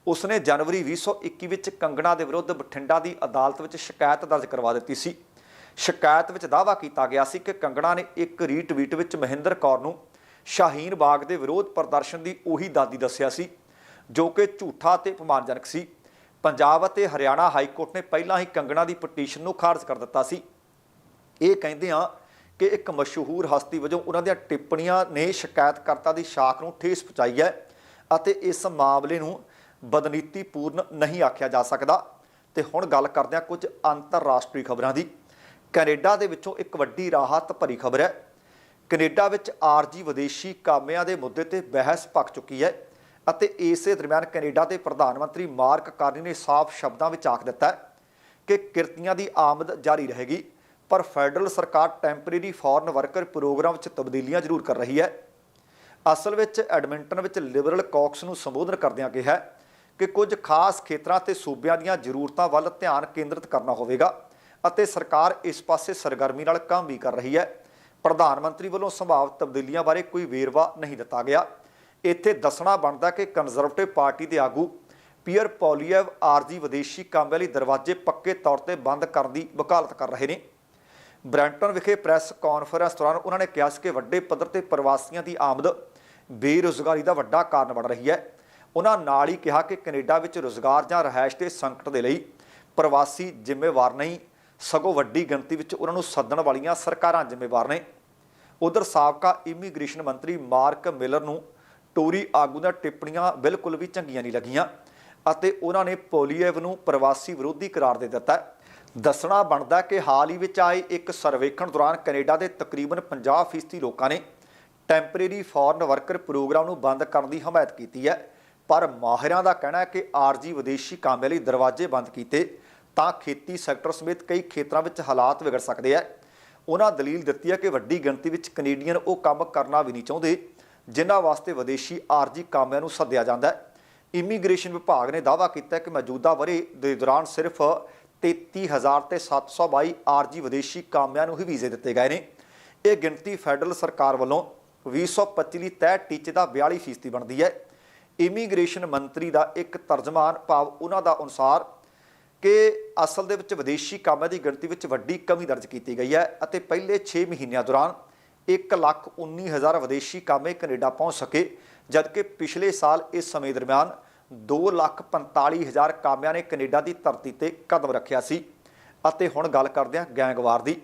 ਉਸਨੇ ਜਨਵਰੀ 2021 ਵਿੱਚ ਕੰਗਣਾ ਦੇ ਵਿਰੁੱਧ ਬਠਿੰਡਾ ਦੀ ਅਦਾਲਤ ਵਿੱਚ ਸ਼ਿਕਾਇਤ ਦਰਜ ਕਰਵਾ ਦਿੱਤੀ ਸੀ। ਸ਼ਿਕਾਇਤ ਵਿੱਚ ਦਾਅਵਾ ਕੀਤਾ ਗਿਆ ਸੀ ਕਿ ਕੰਗਣਾ ਨੇ ਇੱਕ ਰੀਟਵੀਟ ਵਿੱਚ ਮਹਿੰਦਰ ਕੌਰ ਨੂੰ ਸ਼ਾਹੀਨ ਬਾਗ ਦੇ ਵਿਰੋਧ ਪ੍ਰਦਰਸ਼ਨ ਦੀ ਉਹੀ ਦਾਦੀ ਦੱਸਿਆ ਸੀ। ਜੋ ਕਿ ਝੂਠਾ ਤੇ ਅਪਮਾਨਜਨਕ ਸੀ। ਪੰਜਾਬ ਅਤੇ ਹਰਿਆਣਾ ਹਾਈ ਕੋਰਟ ਨੇ ਪਹਿਲਾਂ ਹੀ ਕੰਗਣਾ ਦੀ ਪਟੀਸ਼ਨ ਨੂੰ ਖਾਰਜ ਕਰ ਦਿੱਤਾ ਸੀ। ਇਹ ਕਹਿੰਦੇ ਆ ਕਿ ਇੱਕ ਮਸ਼ਹੂਰ ਹਸਤੀ ਵਜੋਂ ਉਹਨਾਂ ਦੀਆਂ ਟਿੱਪਣੀਆਂ ਨੇ ਸ਼ਿਕਾਇਤਕਰਤਾ ਦੀ ਸ਼ਾਖ ਨੂੰ ਠੇਸ ਪਹੁੰਚਾਈ ਹੈ ਅਤੇ ਇਸ ਮਾਮਲੇ ਨੂੰ ਬਦਨੀਤੀਪੂਰਨ ਨਹੀਂ ਆਖਿਆ ਜਾ ਸਕਦਾ। ਤੇ ਹੁਣ ਗੱਲ ਕਰਦੇ ਹਾਂ ਕੁਝ ਅੰਤਰਰਾਸ਼ਟਰੀ ਖਬਰਾਂ ਦੀ। ਕੈਨੇਡਾ ਦੇ ਵਿੱਚੋਂ ਇੱਕ ਵੱਡੀ ਰਾਹਤ ਭਰੀ ਖਬਰ ਹੈ। ਕੈਨੇਡਾ ਵਿੱਚ ਆਰਜੀ ਵਿਦੇਸ਼ੀ ਕਾਮਿਆਂ ਦੇ ਮੁੱਦੇ ਤੇ ਬਹਿਸ ਪੱਕ ਚੁੱਕੀ ਹੈ। ਅਤੇ ਇਸੇ ਦਰਮਿਆਨ ਕੈਨੇਡਾ ਦੇ ਪ੍ਰਧਾਨ ਮੰਤਰੀ ਮਾਰਕ ਕਾਰਨੀ ਨੇ ਸਾਫ਼ ਸ਼ਬਦਾਂ ਵਿੱਚ ਆਖ ਦਿੱਤਾ ਕਿ ਕਿਰਤੀਆਂ ਦੀ ਆਮਦ ਜਾਰੀ ਰਹੇਗੀ, ਪਰ ਫੈਡਰਲ ਸਰਕਾਰ ਟੈਂਪਰੇਰੀ ਫੋਰਨ ਵਰਕਰ ਪ੍ਰੋਗਰਾਮ ਵਿੱਚ ਤਬਦੀਲੀਆਂ ਜ਼ਰੂਰ ਕਰ ਰਹੀ ਹੈ। ਅਸਲ ਵਿੱਚ ਐਡਮਿੰਟਨ ਵਿੱਚ ਲਿਬਰਲ ਕੌਕਸ ਨੂੰ ਸੰਬੋਧਨ ਕਰਦਿਆਂ ਕਿਹਾ ਕਿ ਕੁਝ ਖਾਸ ਖੇਤਰਾਂ ਤੇ ਸੂਬਿਆਂ ਦੀਆਂ ਜ਼ਰੂਰਤਾਂ ਵੱਲ ਧਿਆਨ ਕੇਂਦਰਿਤ ਕਰਨਾ ਹੋਵੇਗਾ ਅਤੇ ਸਰਕਾਰ ਇਸ ਪਾਸੇ ਸਰਗਰਮੀ ਨਾਲ ਕੰਮ ਵੀ ਕਰ ਰਹੀ ਹੈ। ਪ੍ਰਧਾਨ ਮੰਤਰੀ ਵੱਲੋਂ ਸੰਭਾਵਿਤ ਤਬਦੀਲੀਆਂ ਬਾਰੇ ਕੋਈ ਵੇਰਵਾ ਨਹੀਂ ਦਿੱਤਾ ਗਿਆ। ਇੱਥੇ ਦੱਸਣਾ ਬਣਦਾ ਕਿ ਕੰਜ਼ਰਵੇਟਿਵ ਪਾਰਟੀ ਦੇ ਆਗੂ ਪੀਅਰ ਪੌਲੀਐਵ ਆਰਜੀ ਵਿਦੇਸ਼ੀ ਕੰਮ ਵਾਲੀ ਦਰਵਾਜ਼ੇ ਪੱਕੇ ਤੌਰ ਤੇ ਬੰਦ ਕਰਨ ਦੀ ਵਕਾਲਤ ਕਰ ਰਹੇ ਨੇ। ਬ੍ਰੈਂਟਨ ਵਿਖੇ ਪ੍ਰੈਸ ਕਾਨਫਰੰਸ ਦੌਰਾਨ ਉਹਨਾਂ ਨੇ ਕਿਹਾ ਸੀ ਕਿ ਵੱਡੇ ਪੱਧਰ ਤੇ ਪ੍ਰਵਾਸੀਆਂ ਦੀ ਆਮਦ ਬੇਰੋਜ਼ਗਾਰੀ ਦਾ ਵੱਡਾ ਕਾਰਨ ਬਣ ਰਹੀ ਹੈ। ਉਹਨਾਂ ਨਾਲ ਹੀ ਕਿਹਾ ਕਿ ਕੈਨੇਡਾ ਵਿੱਚ ਰੋਜ਼ਗਾਰ ਜਾਂ ਰਹਿائش ਦੇ ਸੰਕਟ ਦੇ ਲਈ ਪ੍ਰਵਾਸੀ ਜ਼ਿੰਮੇਵਾਰ ਨਹੀਂ, ਸਗੋਂ ਵੱਡੀ ਗਿਣਤੀ ਵਿੱਚ ਉਹਨਾਂ ਨੂੰ ਸੱਦਣ ਵਾਲੀਆਂ ਸਰਕਾਰਾਂ ਜ਼ਿੰਮੇਵਾਰ ਨੇ। ਉਧਰ ਸਾਬਕਾ ਇਮੀਗ੍ਰੇਸ਼ਨ ਮੰਤਰੀ ਮਾਰਕ ਮਿਲਰ ਨੂੰ ਟੋਰੀ ਆਗੂ ਦੀਆਂ ਟਿੱਪਣੀਆਂ ਬਿਲਕੁਲ ਵੀ ਚੰਗੀਆਂ ਨਹੀਂ ਲੱਗੀਆਂ ਅਤੇ ਉਹਨਾਂ ਨੇ ਪੋਲੀਏਵ ਨੂੰ ਪ੍ਰਵਾਸੀ ਵਿਰੋਧੀ ਕਰਾਰ ਦੇ ਦਿੱਤਾ ਦੱਸਣਾ ਬਣਦਾ ਕਿ ਹਾਲ ਹੀ ਵਿੱਚ ਆਏ ਇੱਕ ਸਰਵੇਖਣ ਦੌਰਾਨ ਕੈਨੇਡਾ ਦੇ ਤਕਰੀਬਨ 50% ਲੋਕਾਂ ਨੇ ਟੈਂਪਰੇਰੀ ਫੋਰਨ ਵਰਕਰ ਪ੍ਰੋਗਰਾਮ ਨੂੰ ਬੰਦ ਕਰਨ ਦੀ ਹਮਾਇਤ ਕੀਤੀ ਹੈ। ਪਰ ਮਾਹਿਰਾਂ ਦਾ ਕਹਿਣਾ ਹੈ ਕਿ ਆਰਜੀ ਵਿਦੇਸ਼ੀ ਕਾਮਿਆਂ ਲਈ ਦਰਵਾਜ਼ੇ ਬੰਦ ਕੀਤੇ ਤਾਂ ਖੇਤੀ ਸੈਕਟਰ ਸਮੇਤ ਕਈ ਖੇਤਰਾਂ ਵਿੱਚ ਹਾਲਾਤ ਵਿਗੜ ਸਕਦੇ ਆ ਉਹਨਾਂ ਦਲੀਲ ਦਿੱਤੀ ਹੈ ਕਿ ਵੱਡੀ ਗਿਣਤੀ ਵਿੱਚ ਕੈਨੇਡੀਅਨ ਉਹ ਕੰਮ ਕਰਨਾ ਵੀ ਨਹੀਂ ਚਾਹੁੰਦੇ ਜਿਨ੍ਹਾਂ ਵਾਸਤੇ ਵਿਦੇਸ਼ੀ ਆਰਜੀ ਕਾਮਿਆਂ ਨੂੰ ਸੱਦਿਆ ਜਾਂਦਾ ਹੈ। ਇਮੀਗ੍ਰੇਸ਼ਨ ਵਿਭਾਗ ਨੇ ਦਾਅਵਾ ਕੀਤਾ ਕਿ ਮੌਜੂਦਾ ਵਰੇ ਦੇ ਦੌਰਾਨ ਸਿਰਫ 33000 ਤੇ 722 ਆਰਜੀ ਵਿਦੇਸ਼ੀ ਕਾਮਿਆਂ ਨੂੰ ਹੀ ਵੀਜ਼ੇ ਦਿੱਤੇ ਗਏ ਨੇ। ਇਹ ਗਿਣਤੀ ਫੈਡਰਲ ਸਰਕਾਰ ਵੱਲੋਂ 2025 ਲਈ ਤੈਅ ਟੀਚੇ ਦਾ 42% ਬਣਦੀ ਹੈ। ਇਮੀਗ੍ਰੇਸ਼ਨ ਮੰਤਰੀ ਦਾ ਇੱਕ ਤਰਜਮਾਨ ਭਾਵ ਉਹਨਾਂ ਦਾ ਅਨੁਸਾਰ ਕਿ ਅਸਲ ਦੇ ਵਿੱਚ ਵਿਦੇਸ਼ੀ ਕਾਮਿਆਂ ਦੀ ਗਿਣਤੀ ਵਿੱਚ ਵੱਡੀ ਕਮੀ ਦਰਜ ਕੀਤੀ ਗਈ ਹੈ ਅਤੇ ਪਹਿਲੇ 6 ਮਹੀਨਿਆਂ ਦੌਰਾਨ 119000 ਵਿਦੇਸ਼ੀ ਕਾਮੇ ਕੈਨੇਡਾ ਪਹੁੰਚ ਸਕੇ, ਜਦਕਿ ਪਿਛਲੇ ਸਾਲ ਇਸ ਸਮੇਂ ਦਰਮਿਆਨ 245000 ਕਾਮਿਆਂ ਨੇ ਕੈਨੇਡਾ ਦੀ ਧਰਤੀ ਤੇ ਕਦਮ ਰੱਖਿਆ ਸੀ। ਅਤੇ ਹੁਣ ਗੱਲ ਕਰਦੇ ਹਾਂ ਗੈਂਗਵਾਰ ਦੀ।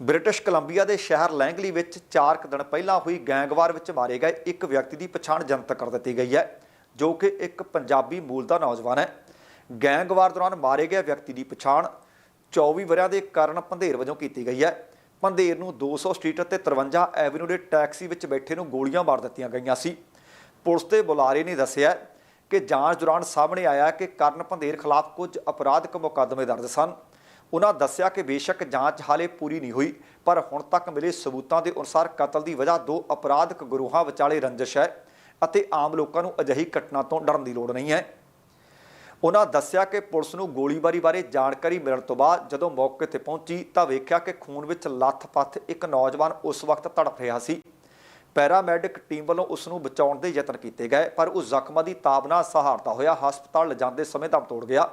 ਬ੍ਰਿਟਿਸ਼ ਕੋਲੰਬੀਆ ਦੇ ਸ਼ਹਿਰ ਲੈਂਗਲੀ ਵਿੱਚ 4 ਕੁ ਦਿਨ ਪਹਿਲਾਂ ਹੋਈ ਗੈਂਗਵਾਰ ਵਿੱਚ ਮਾਰੇ ਗਏ ਇੱਕ ਵਿਅਕਤੀ ਦੀ ਪਛਾਣ ਜਨਤਕ ਕਰ ਦਿੱਤੀ ਗਈ ਹੈ, ਜੋ ਕਿ ਇੱਕ ਪੰਜਾਬੀ ਮੂਲ ਦਾ ਨੌਜਵਾਨ ਹੈ। ਗੈਂਗਵਾਰ ਦੌਰਾਨ ਮਾਰੇ ਗਏ ਵਿਅਕਤੀ ਦੀ ਪਛਾਣ 24 ਵਰਿਆਂ ਦੇ ਕਰਨ ਪੰਧੇਰ ਵਜੋਂ ਕੀਤੀ ਗਈ ਹੈ। ਪੰਧੇਰ ਨੂੰ 200 ਸਟਰੀਟ ਅਤੇ 53 ਐਵਨਿਊ ਦੇ ਟੈਕਸੀ ਵਿੱਚ ਬੈਠੇ ਨੂੰ ਗੋਲੀਆਂ ਮਾਰ ਦਿੱਤੀਆਂ ਗਈਆਂ ਸੀ। ਪੁਲਿਸ ਦੇ ਬੁਲਾਰੇ ਨੇ ਦੱਸਿਆ ਕਿ ਜਾਂਚ ਦੌਰਾਨ ਸਾਹਮਣੇ ਆਇਆ ਕਿ ਕਰਨ ਪੰਧੇਰ ਖਿਲਾਫ ਕੁਝ ਅਪਰਾਧਕ ਮੁਕੱਦਮੇ ਦਰਜ ਸਨ। ਉਹਨਾਂ ਦੱਸਿਆ ਕਿ ਬੇਸ਼ੱਕ ਜਾਂਚ ਹਾਲੇ ਪੂਰੀ ਨਹੀਂ ਹੋਈ, ਪਰ ਹੁਣ ਤੱਕ ਮਿਲੇ ਸਬੂਤਾਂ ਦੇ ਅਨੁਸਾਰ ਕਤਲ ਦੀ ਵਜ੍ਹਾ ਦੋ ਅਪਰਾਧਕ ਗਰੋਹਾਂ ਵਿਚਾਲੇ ਰੰਜਿਸ਼ ਹੈ ਅਤੇ ਆਮ ਲੋਕਾਂ ਨੂੰ ਅਜਿਹੀ ਘਟਨਾ ਤੋਂ ਡਰਨ ਦੀ ਲੋੜ ਨਹੀਂ ਹੈ। ਉਹਨਾਂ ਦੱਸਿਆ ਕਿ ਪੁਲਿਸ ਨੂੰ ਗੋਲੀਬਾਰੀ ਬਾਰੇ ਜਾਣਕਾਰੀ ਮਿਲਣ ਤੋਂ ਬਾਅਦ ਜਦੋਂ ਮੌਕੇ ਤੇ ਪਹੁੰਚੀ ਤਾਂ ਵੇਖਿਆ ਕਿ ਖੂਨ ਵਿੱਚ ਲੱਥ-ਪੱਥ ਇੱਕ ਨੌਜਵਾਨ ਉਸ ਵਕਤ ਤੜਫ ਰਿਹਾ ਸੀ। ਪੈਰਾਮੈਡਿਕ ਟੀਮ ਵੱਲੋਂ ਉਸ ਨੂੰ ਬਚਾਉਣ ਦੇ ਯਤਨ ਕੀਤੇ ਗਏ, ਪਰ ਉਹ ਜ਼ਖਮਾਂ ਦੀ ਤਾਬ ਸਹਾਰਦਾ ਹੋਇਆ, ਹਸਪਤਾਲ ਲਿਜਾਂਦੇ ਸਮੇਂ ਦਮ ਤੋੜ ਗਿਆ।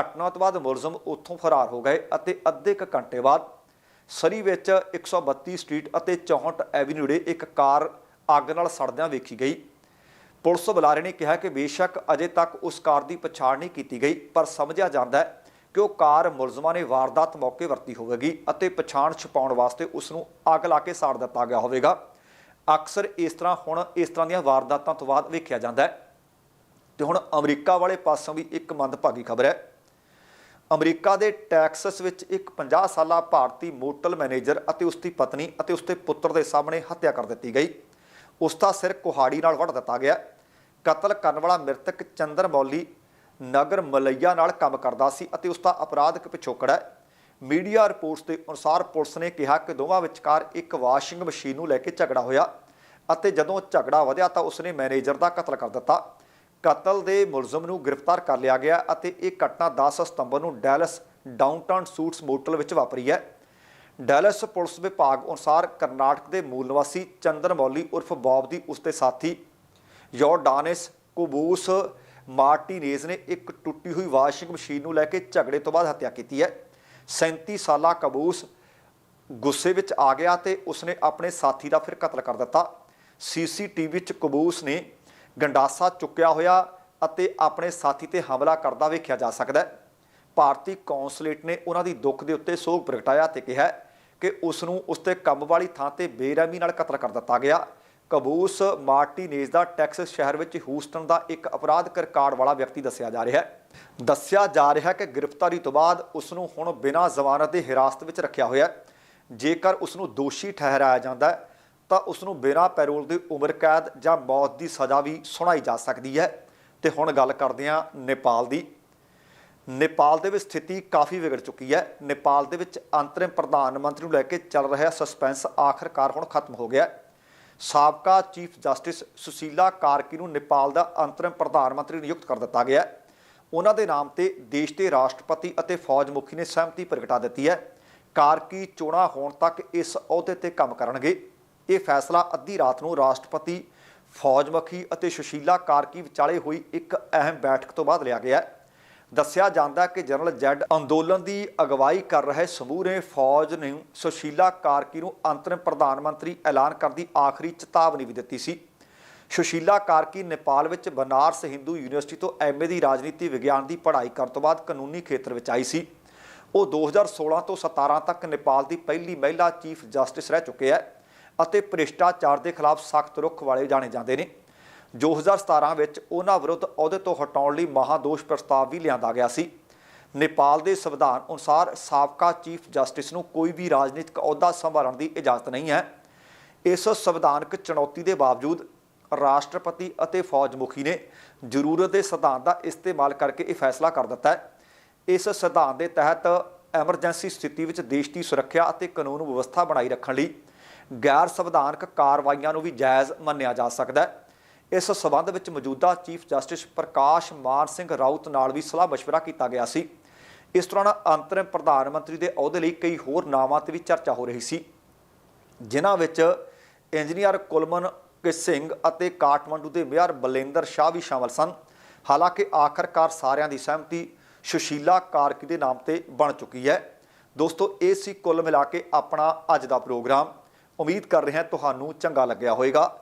ਘਟਨਾ ਤੋਂ ਬਾਅਦ ਮੁਲਜ਼ਮ ਉੱਥੋਂ ਫਰਾਰ ਹੋ ਗਏ ਅਤੇ ਅੱਧੇ ਕੁ ਘੰਟੇ ਬਾਅਦ ਸਰੀ ਵਿੱਚ 132 ਸਟਰੀਟ ਅਤੇ 64 ਐਵਨਿਊ ਦੇ ਇੱਕ ਕਾਰ ਅੱਗ ਨਾਲ ਸੜਦਿਆਂ ਵੇਖੀ ਗਈ। ਪੁਲਿਸ ਬੁਲਾਰੇ ਨੇ ਕਿਹਾ ਕਿ ਬੇਸ਼ੱਕ ਅਜੇ ਤੱਕ ਉਸ ਕਾਰ ਦੀ ਪਛਾਣ ਨਹੀਂ ਕੀਤੀ ਗਈ, ਪਰ ਸਮਝਿਆ ਜਾਂਦਾ ਹੈ ਕਿ ਉਹ ਕਾਰ ਮੁਲਜ਼ਮਾਂ ਨੇ ਵਾਰਦਾਤ ਮੌਕੇ ਵਰਤੀ ਹੋਵੇਗੀ ਅਤੇ ਪਛਾਣ ਛੁਪਾਉਣ ਵਾਸਤੇ ਉਸ ਨੂੰ ਅੱਗ ਲਾ ਕੇ ਸਾੜ ਦਿੱਤਾ ਗਿਆ ਹੋਵੇਗਾ। ਅਕਸਰ ਇਸ ਤਰ੍ਹਾਂ ਹੁਣ ਇਸ ਤਰ੍ਹਾਂ ਦੀਆਂ ਵਾਰਦਾਤਾਂ ਤੋਂ ਬਾਅਦ ਵੇਖਿਆ ਜਾਂਦਾ ਹੈ। ਤੇ ਹੁਣ ਅਮਰੀਕਾ ਵਾਲੇ ਪਾਸੋਂ ਵੀ ਇੱਕ ਮੰਦਭਾਗੀ ਖਬਰ ਹੈ। ਅਮਰੀਕਾ ਦੇ ਟੈਕਸਸ ਵਿੱਚ ਇੱਕ 50 ਸਾਲਾ ਭਾਰਤੀ ਮੋਟਲ ਮੈਨੇਜਰ ਅਤੇ ਉਸ ਦੀ ਪਤਨੀ ਅਤੇ ਉਸ ਦੇ ਪੁੱਤਰ ਦੇ ਸਾਹਮਣੇ ਹੱਤਿਆ ਕਰ ਦਿੱਤੀ ਗਈ। ਉਸ ਦਾ ਸਿਰ ਕੁਹਾੜੀ ਨਾਲ ਵੱਢ ਦਿੱਤਾ ਗਿਆ। ਕਤਲ ਕਰਨ ਵਾਲਾ ਮ੍ਰਿਤਕ ਚੰਦਰ ਮੌਲੀ ਨਗਰ ਮਲਈਆ ਨਾਲ ਕੰਮ ਕਰਦਾ ਸੀ ਅਤੇ ਉਸ ਦਾ ਅਪਰਾਧਿਕ ਪਿਛੋਕੜ ਹੈ। ਮੀਡੀਆ ਰਿਪੋਰਟਸ ਦੇ ਅਨੁਸਾਰ ਪੁਲਿਸ ਨੇ ਕਿਹਾ ਕਿ ਦੋਵਾਂ ਵਿਚਕਾਰ ਇੱਕ ਵਾਸ਼ਿੰਗ ਮਸ਼ੀਨ ਨੂੰ ਲੈ ਕੇ ਝਗੜਾ ਹੋਇਆ ਅਤੇ ਜਦੋਂ ਝਗੜਾ ਵਧਿਆ ਤਾਂ ਉਸਨੇ ਮੈਨੇਜਰ ਦਾ ਕਤਲ ਕਰ ਦਿੱਤਾ। ਕਤਲ ਦੇ ਮੁਲਜ਼ਮ ਨੂੰ ਗ੍ਰਿਫਤਾਰ ਕਰ ਲਿਆ ਗਿਆ ਅਤੇ ਇਹ ਘਟਨਾ 10 ਸਤੰਬਰ ਨੂੰ ਡੈਲਸ ਡਾਊਨਟਾਊਨ ਸੂਟਸ ਮੋਟਲ ਵਿੱਚ ਵਾਪਰੀ ਹੈ। ਡੈਲਸ ਪੁਲਿਸ ਵਿਭਾਗ ਅਨੁਸਾਰ ਕਰਨਾਟਕ ਦੇ ਮੂਲ ਨਿਵਾਸੀ ਚੰਦਰ ਮੌਲੀ ਉਰਫ ਬੌਬ ਦੀ ਉਸਦੇ ਸਾਥੀ ਯੋਰਡਾਨਿਸ ਕੁਬੂਸ ਮਾਰਟੀਨੇਜ਼ ਨੇ ਇੱਕ ਟੁੱਟੀ ਹੋਈ ਵਾਸ਼ਿੰਗ ਮਸ਼ੀਨ ਨੂੰ ਲੈ ਕੇ ਝਗੜੇ ਤੋਂ ਬਾਅਦ ਹੱਤਿਆ ਕੀਤੀ ਹੈ। 37 ਸਾਲਾ ਕਬੂਸ ਗੁੱਸੇ ਵਿੱਚ ਆ ਗਿਆ ਤੇ ਉਸਨੇ ਆਪਣੇ ਸਾਥੀ ਦਾ ਫਿਰ ਕਤਲ ਕਰ ਦਿੱਤਾ। ਸੀਸੀਟੀਵੀ ਵਿੱਚ ਕਬੂਸ ਨੇ ਗੰਡਾਸਾ ਚੁੱਕਿਆ ਹੋਇਆ ਅਤੇ ਆਪਣੇ ਸਾਥੀ ਤੇ ਹਮਲਾ ਕਰਦਾ ਵੇਖਿਆ ਜਾ ਸਕਦਾ ਹੈ। ਭਾਰਤੀ ਕੌਂਸਲੇਟ ਨੇ ਉਹਨਾਂ ਦੀ ਦੁੱਖ ਦੇ ਉੱਤੇ ਸੋਗ ਪ੍ਰਗਟਾਇਆ ਤੇ ਕਿਹਾ ਕਿ ਉਸ ਨੂੰ ਉਸ ਤੇ ਕੰਮ ਵਾਲੀ ਥਾਂ ਤੇ ਬੇਰਹਿਮੀ ਨਾਲ ਕਤਲ ਕਰ ਦਿੱਤਾ ਗਿਆ। ਕਬੂਸ ਮਾਰਟੀਨੇਜ਼ ਦਾ ਟੈਕਸਸ ਸ਼ਹਿਰ ਵਿੱਚ ਹੂਸਟਨ ਦਾ ਇੱਕ ਅਪਰਾਧਿਕ ਰਿਕਾਰਡ ਵਾਲਾ ਵਿਅਕਤੀ ਦੱਸਿਆ ਜਾ ਰਿਹਾ ਹੈ। ਦੱਸਿਆ ਜਾ ਰਿਹਾ ਹੈ ਕਿ ਗ੍ਰਿਫਤਾਰੀ ਤੋਂ ਬਾਅਦ ਉਸ ਨੂੰ ਹੁਣ ਬਿਨਾਂ ਜ਼ਮਾਨਤ ਦੇ ਹਿਰਾਸਤ ਵਿੱਚ ਰੱਖਿਆ ਹੋਇਆ ਹੈ। ਜੇਕਰ ਉਸ ਨੂੰ ਦੋਸ਼ੀ ਠਹਿਰਾਇਆ ਜਾਂਦਾ ਹੈ, ਤਾਂ ਉਸ ਨੂੰ ਬਿਨਾਂ ਪੈਰੋਲ ਦੇ ਉਮਰ ਕੈਦ ਜਾਂ ਮੌਤ ਦੀ ਸਜ਼ਾ ਵੀ ਸੁਣਾਈ ਜਾ ਸਕਦੀ ਹੈ। ਤੇ ਹੁਣ ਗੱਲ ਕਰਦੇ ਹਾਂ ਨੇਪਾਲ ਦੀ। ਨੇਪਾਲ ਦੇ ਵਿੱਚ ਸਥਿਤੀ ਕਾਫੀ ਵਿਗੜ ਚੁੱਕੀ ਹੈ। ਨੇਪਾਲ ਦੇ ਵਿੱਚ ਅੰਤਰਿਮ ਪ੍ਰਧਾਨ ਮੰਤਰੀ ਨੂੰ ਲੈ ਕੇ ਚੱਲ ਰਿਹਾ ਸਸਪੈਂਸ ਆਖਰਕਾਰ ਹੁਣ ਖਤਮ ਹੋ ਗਿਆ ਸਾਬਕਾ ਚੀਫ ਜਸਟਿਸ ਸੁਸ਼ੀਲਾ ਕਾਰਕੀ ਨੂੰ ਨੇਪਾਲ ਦਾ ਅੰਤਰਿਮ ਪ੍ਰਧਾਨ ਮੰਤਰੀ ਨਿਯੁਕਤ ਕਰ ਦਿੱਤਾ ਗਿਆ ਉਹਨਾਂ ਦੇ ਨਾਮ ਤੇ ਦੇਸ਼ ਦੇ ਰਾਸ਼ਟਰਪਤੀ ਅਤੇ ਫੌਜ ਮੁਖੀ ਨੇ ਸਹਿਮਤੀ ਪ੍ਰਗਟਾ ਦਿੱਤੀ ਹੈ। ਕਾਰਕੀ ਚੋਣਾਂ ਹੋਣ ਤੱਕ ਇਸ ਅਹੁਦੇ ਤੇ ਕੰਮ ਕਰਨਗੇ। ਇਹ ਫੈਸਲਾ ਅੱਧੀ ਰਾਤ ਨੂੰ ਰਾਸ਼ਟਰਪਤੀ, ਫੌਜ ਮੁਖੀ ਅਤੇ ਸੁਸ਼ੀਲਾ ਕਾਰਕੀ ਵਿਚਾਲੇ ਹੋਈ ਇੱਕ ਅਹਿਮ ਬੈਠਕ ਤੋਂ ਬਾਅਦ ਲਿਆ ਗਿਆ ਹੈ। ਦੱਸਿਆ ਜਾਂਦਾ ਕਿ ਜਨਰਲ ਜੈਡ ਅੰਦੋਲਨ ਦੀ ਅਗਵਾਈ ਕਰ ਰਹੇ ਸਮੂਹ ਨੇ ਫੌਜ ਨੂੰ ਸੁਸ਼ੀਲਾ ਕਾਰਕੀ ਨੂੰ ਅੰਤਰਿਮ ਪ੍ਰਧਾਨ ਮੰਤਰੀ ਐਲਾਨ ਕਰਨ ਦੀ ਆਖਰੀ ਚੇਤਾਵਨੀ ਵੀ ਦਿੱਤੀ ਸੀ। ਸੁਸ਼ੀਲਾ ਕਾਰਕੀ ਨੇਪਾਲ ਵਿੱਚ ਬਨਾਰਸ ਹਿੰਦੂ ਯੂਨੀਵਰਸਿਟੀ ਤੋਂ ਐਮਏ ਦੀ ਰਾਜਨੀਤੀ ਵਿਗਿਆਨ ਦੀ ਪੜ੍ਹਾਈ ਕਰਨ ਤੋਂ ਬਾਅਦ ਕਾਨੂੰਨੀ ਖੇਤਰ ਵਿੱਚ ਆਈ ਸੀ। ਉਹ 2016 ਤੋਂ 17 ਤੱਕ ਨੇਪਾਲ ਦੀ ਪਹਿਲੀ ਮਹਿਲਾ ਚੀਫ ਜਸਟਿਸ ਰਹਿ ਚੁੱਕੇ ਹੈ ਅਤੇ ਭ੍ਰਿਸ਼ਟਾਚਾਰ ਦੇ ਖਿਲਾਫ ਸਖਤ ਰੁਖ ਵਾਲੇ ਜਾਣੇ ਜਾਂਦੇ ਨੇ। 2017 ਵਿੱਚ ਉਹਨਾਂ ਵਿਰੁੱਧ ਅਹੁਦੇ ਤੋਂ ਹਟਾਉਣ ਲਈ ਮਹਾਦੋਸ਼ ਪ੍ਰਸਤਾਵ ਵੀ ਲਿਆਂਦਾ ਗਿਆ ਸੀ। ਨੇਪਾਲ ਦੇ ਸੰਵਿਧਾਨ ਅਨੁਸਾਰ ਸਾਬਕਾ ਚੀਫ ਜਸਟਿਸ ਨੂੰ ਕੋਈ ਵੀ ਰਾਜਨੀਤਿਕ ਅਹੁਦਾ ਸੰਭਾਲਣ ਦੀ ਇਜਾਜ਼ਤ ਨਹੀਂ ਹੈ। ਇਸ ਸੰਵਿਧਾਨਕ ਚੁਣੌਤੀ ਦੇ ਬਾਵਜੂਦ ਰਾਸ਼ਟਰਪਤੀ ਅਤੇ ਫੌਜ ਮੁਖੀ ਨੇ ਜ਼ਰੂਰਤ ਦੇ ਸਿਧਾਂਤ ਦਾ ਇਸਤੇਮਾਲ ਕਰਕੇ ਇਹ ਫੈਸਲਾ ਕਰ ਦਿੱਤਾ ਹੈ। ਇਸ ਸਿਧਾਂਤ ਦੇ ਤਹਿਤ ਐਮਰਜੈਂਸੀ ਸਥਿਤੀ ਵਿੱਚ ਦੇਸ਼ ਦੀ ਸੁਰੱਖਿਆ ਅਤੇ ਕਾਨੂੰਨ ਵਿਵਸਥਾ ਬਣਾਈ ਰੱਖਣ ਲਈ ਗੈਰ ਸੰਵਿਧਾਨਕ ਕਾਰਵਾਈਆਂ ਨੂੰ ਵੀ ਜਾਇਜ਼ ਮੰਨਿਆ ਜਾ ਸਕਦਾ ਹੈ। ਇਸ ਸਬੰਧ ਵਿੱਚ ਮੌਜੂਦਾ ਚੀਫ ਜਸਟਿਸ ਪ੍ਰਕਾਸ਼ ਮਾਨ ਸਿੰਘ ਰਾਉਤ ਨਾਲ ਵੀ ਸਲਾਹ مشਵਰਾ ਕੀਤਾ ਗਿਆ ਸੀ। ਇਸ ਦੌਰਾਨ ਅੰਤਰਿਮ ਪ੍ਰਧਾਨ ਮੰਤਰੀ ਦੇ ਅਹੁਦੇ ਲਈ ਕਈ ਹੋਰ ਨਾਵਾਂ ਤੇ ਵੀ ਚਰਚਾ ਹੋ ਰਹੀ ਸੀ। ਜਿਨ੍ਹਾਂ ਵਿੱਚ ਇੰਜੀਨੀਅਰ ਕੁਲਮਨ ਕਿ ਸਿੰਘ ਅਤੇ ਕਾਠਮੰਡੂ ਦੇ ਮੇਅਰ ਬਲਿੰਦਰ ਸ਼ਾਹ ਵੀ ਸ਼ਾਮਲ ਸਨ। ਹਾਲਾਂਕਿ ਆਖਰਕਾਰ ਸਾਰਿਆਂ ਦੀ ਸਹਿਮਤੀ ਸੁਸ਼ੀਲਾ ਕਾਰਕੀ ਦੇ ਨਾਮ ਤੇ ਬਣ ਚੁੱਕੀ ਹੈ। ਦੋਸਤੋ, ਇਹ ਸੀ ਕੁੱਲ ਮਿਲਾ ਕੇ ਆਪਣਾ ਅੱਜ ਦਾ ਪ੍ਰੋਗਰਾਮ। ਉਮੀਦ ਕਰ ਰਹੇ ਹਾਂ ਤੁਹਾਨੂੰ ਚੰਗਾ ਲੱਗਿਆ ਹੋਵੇਗਾ।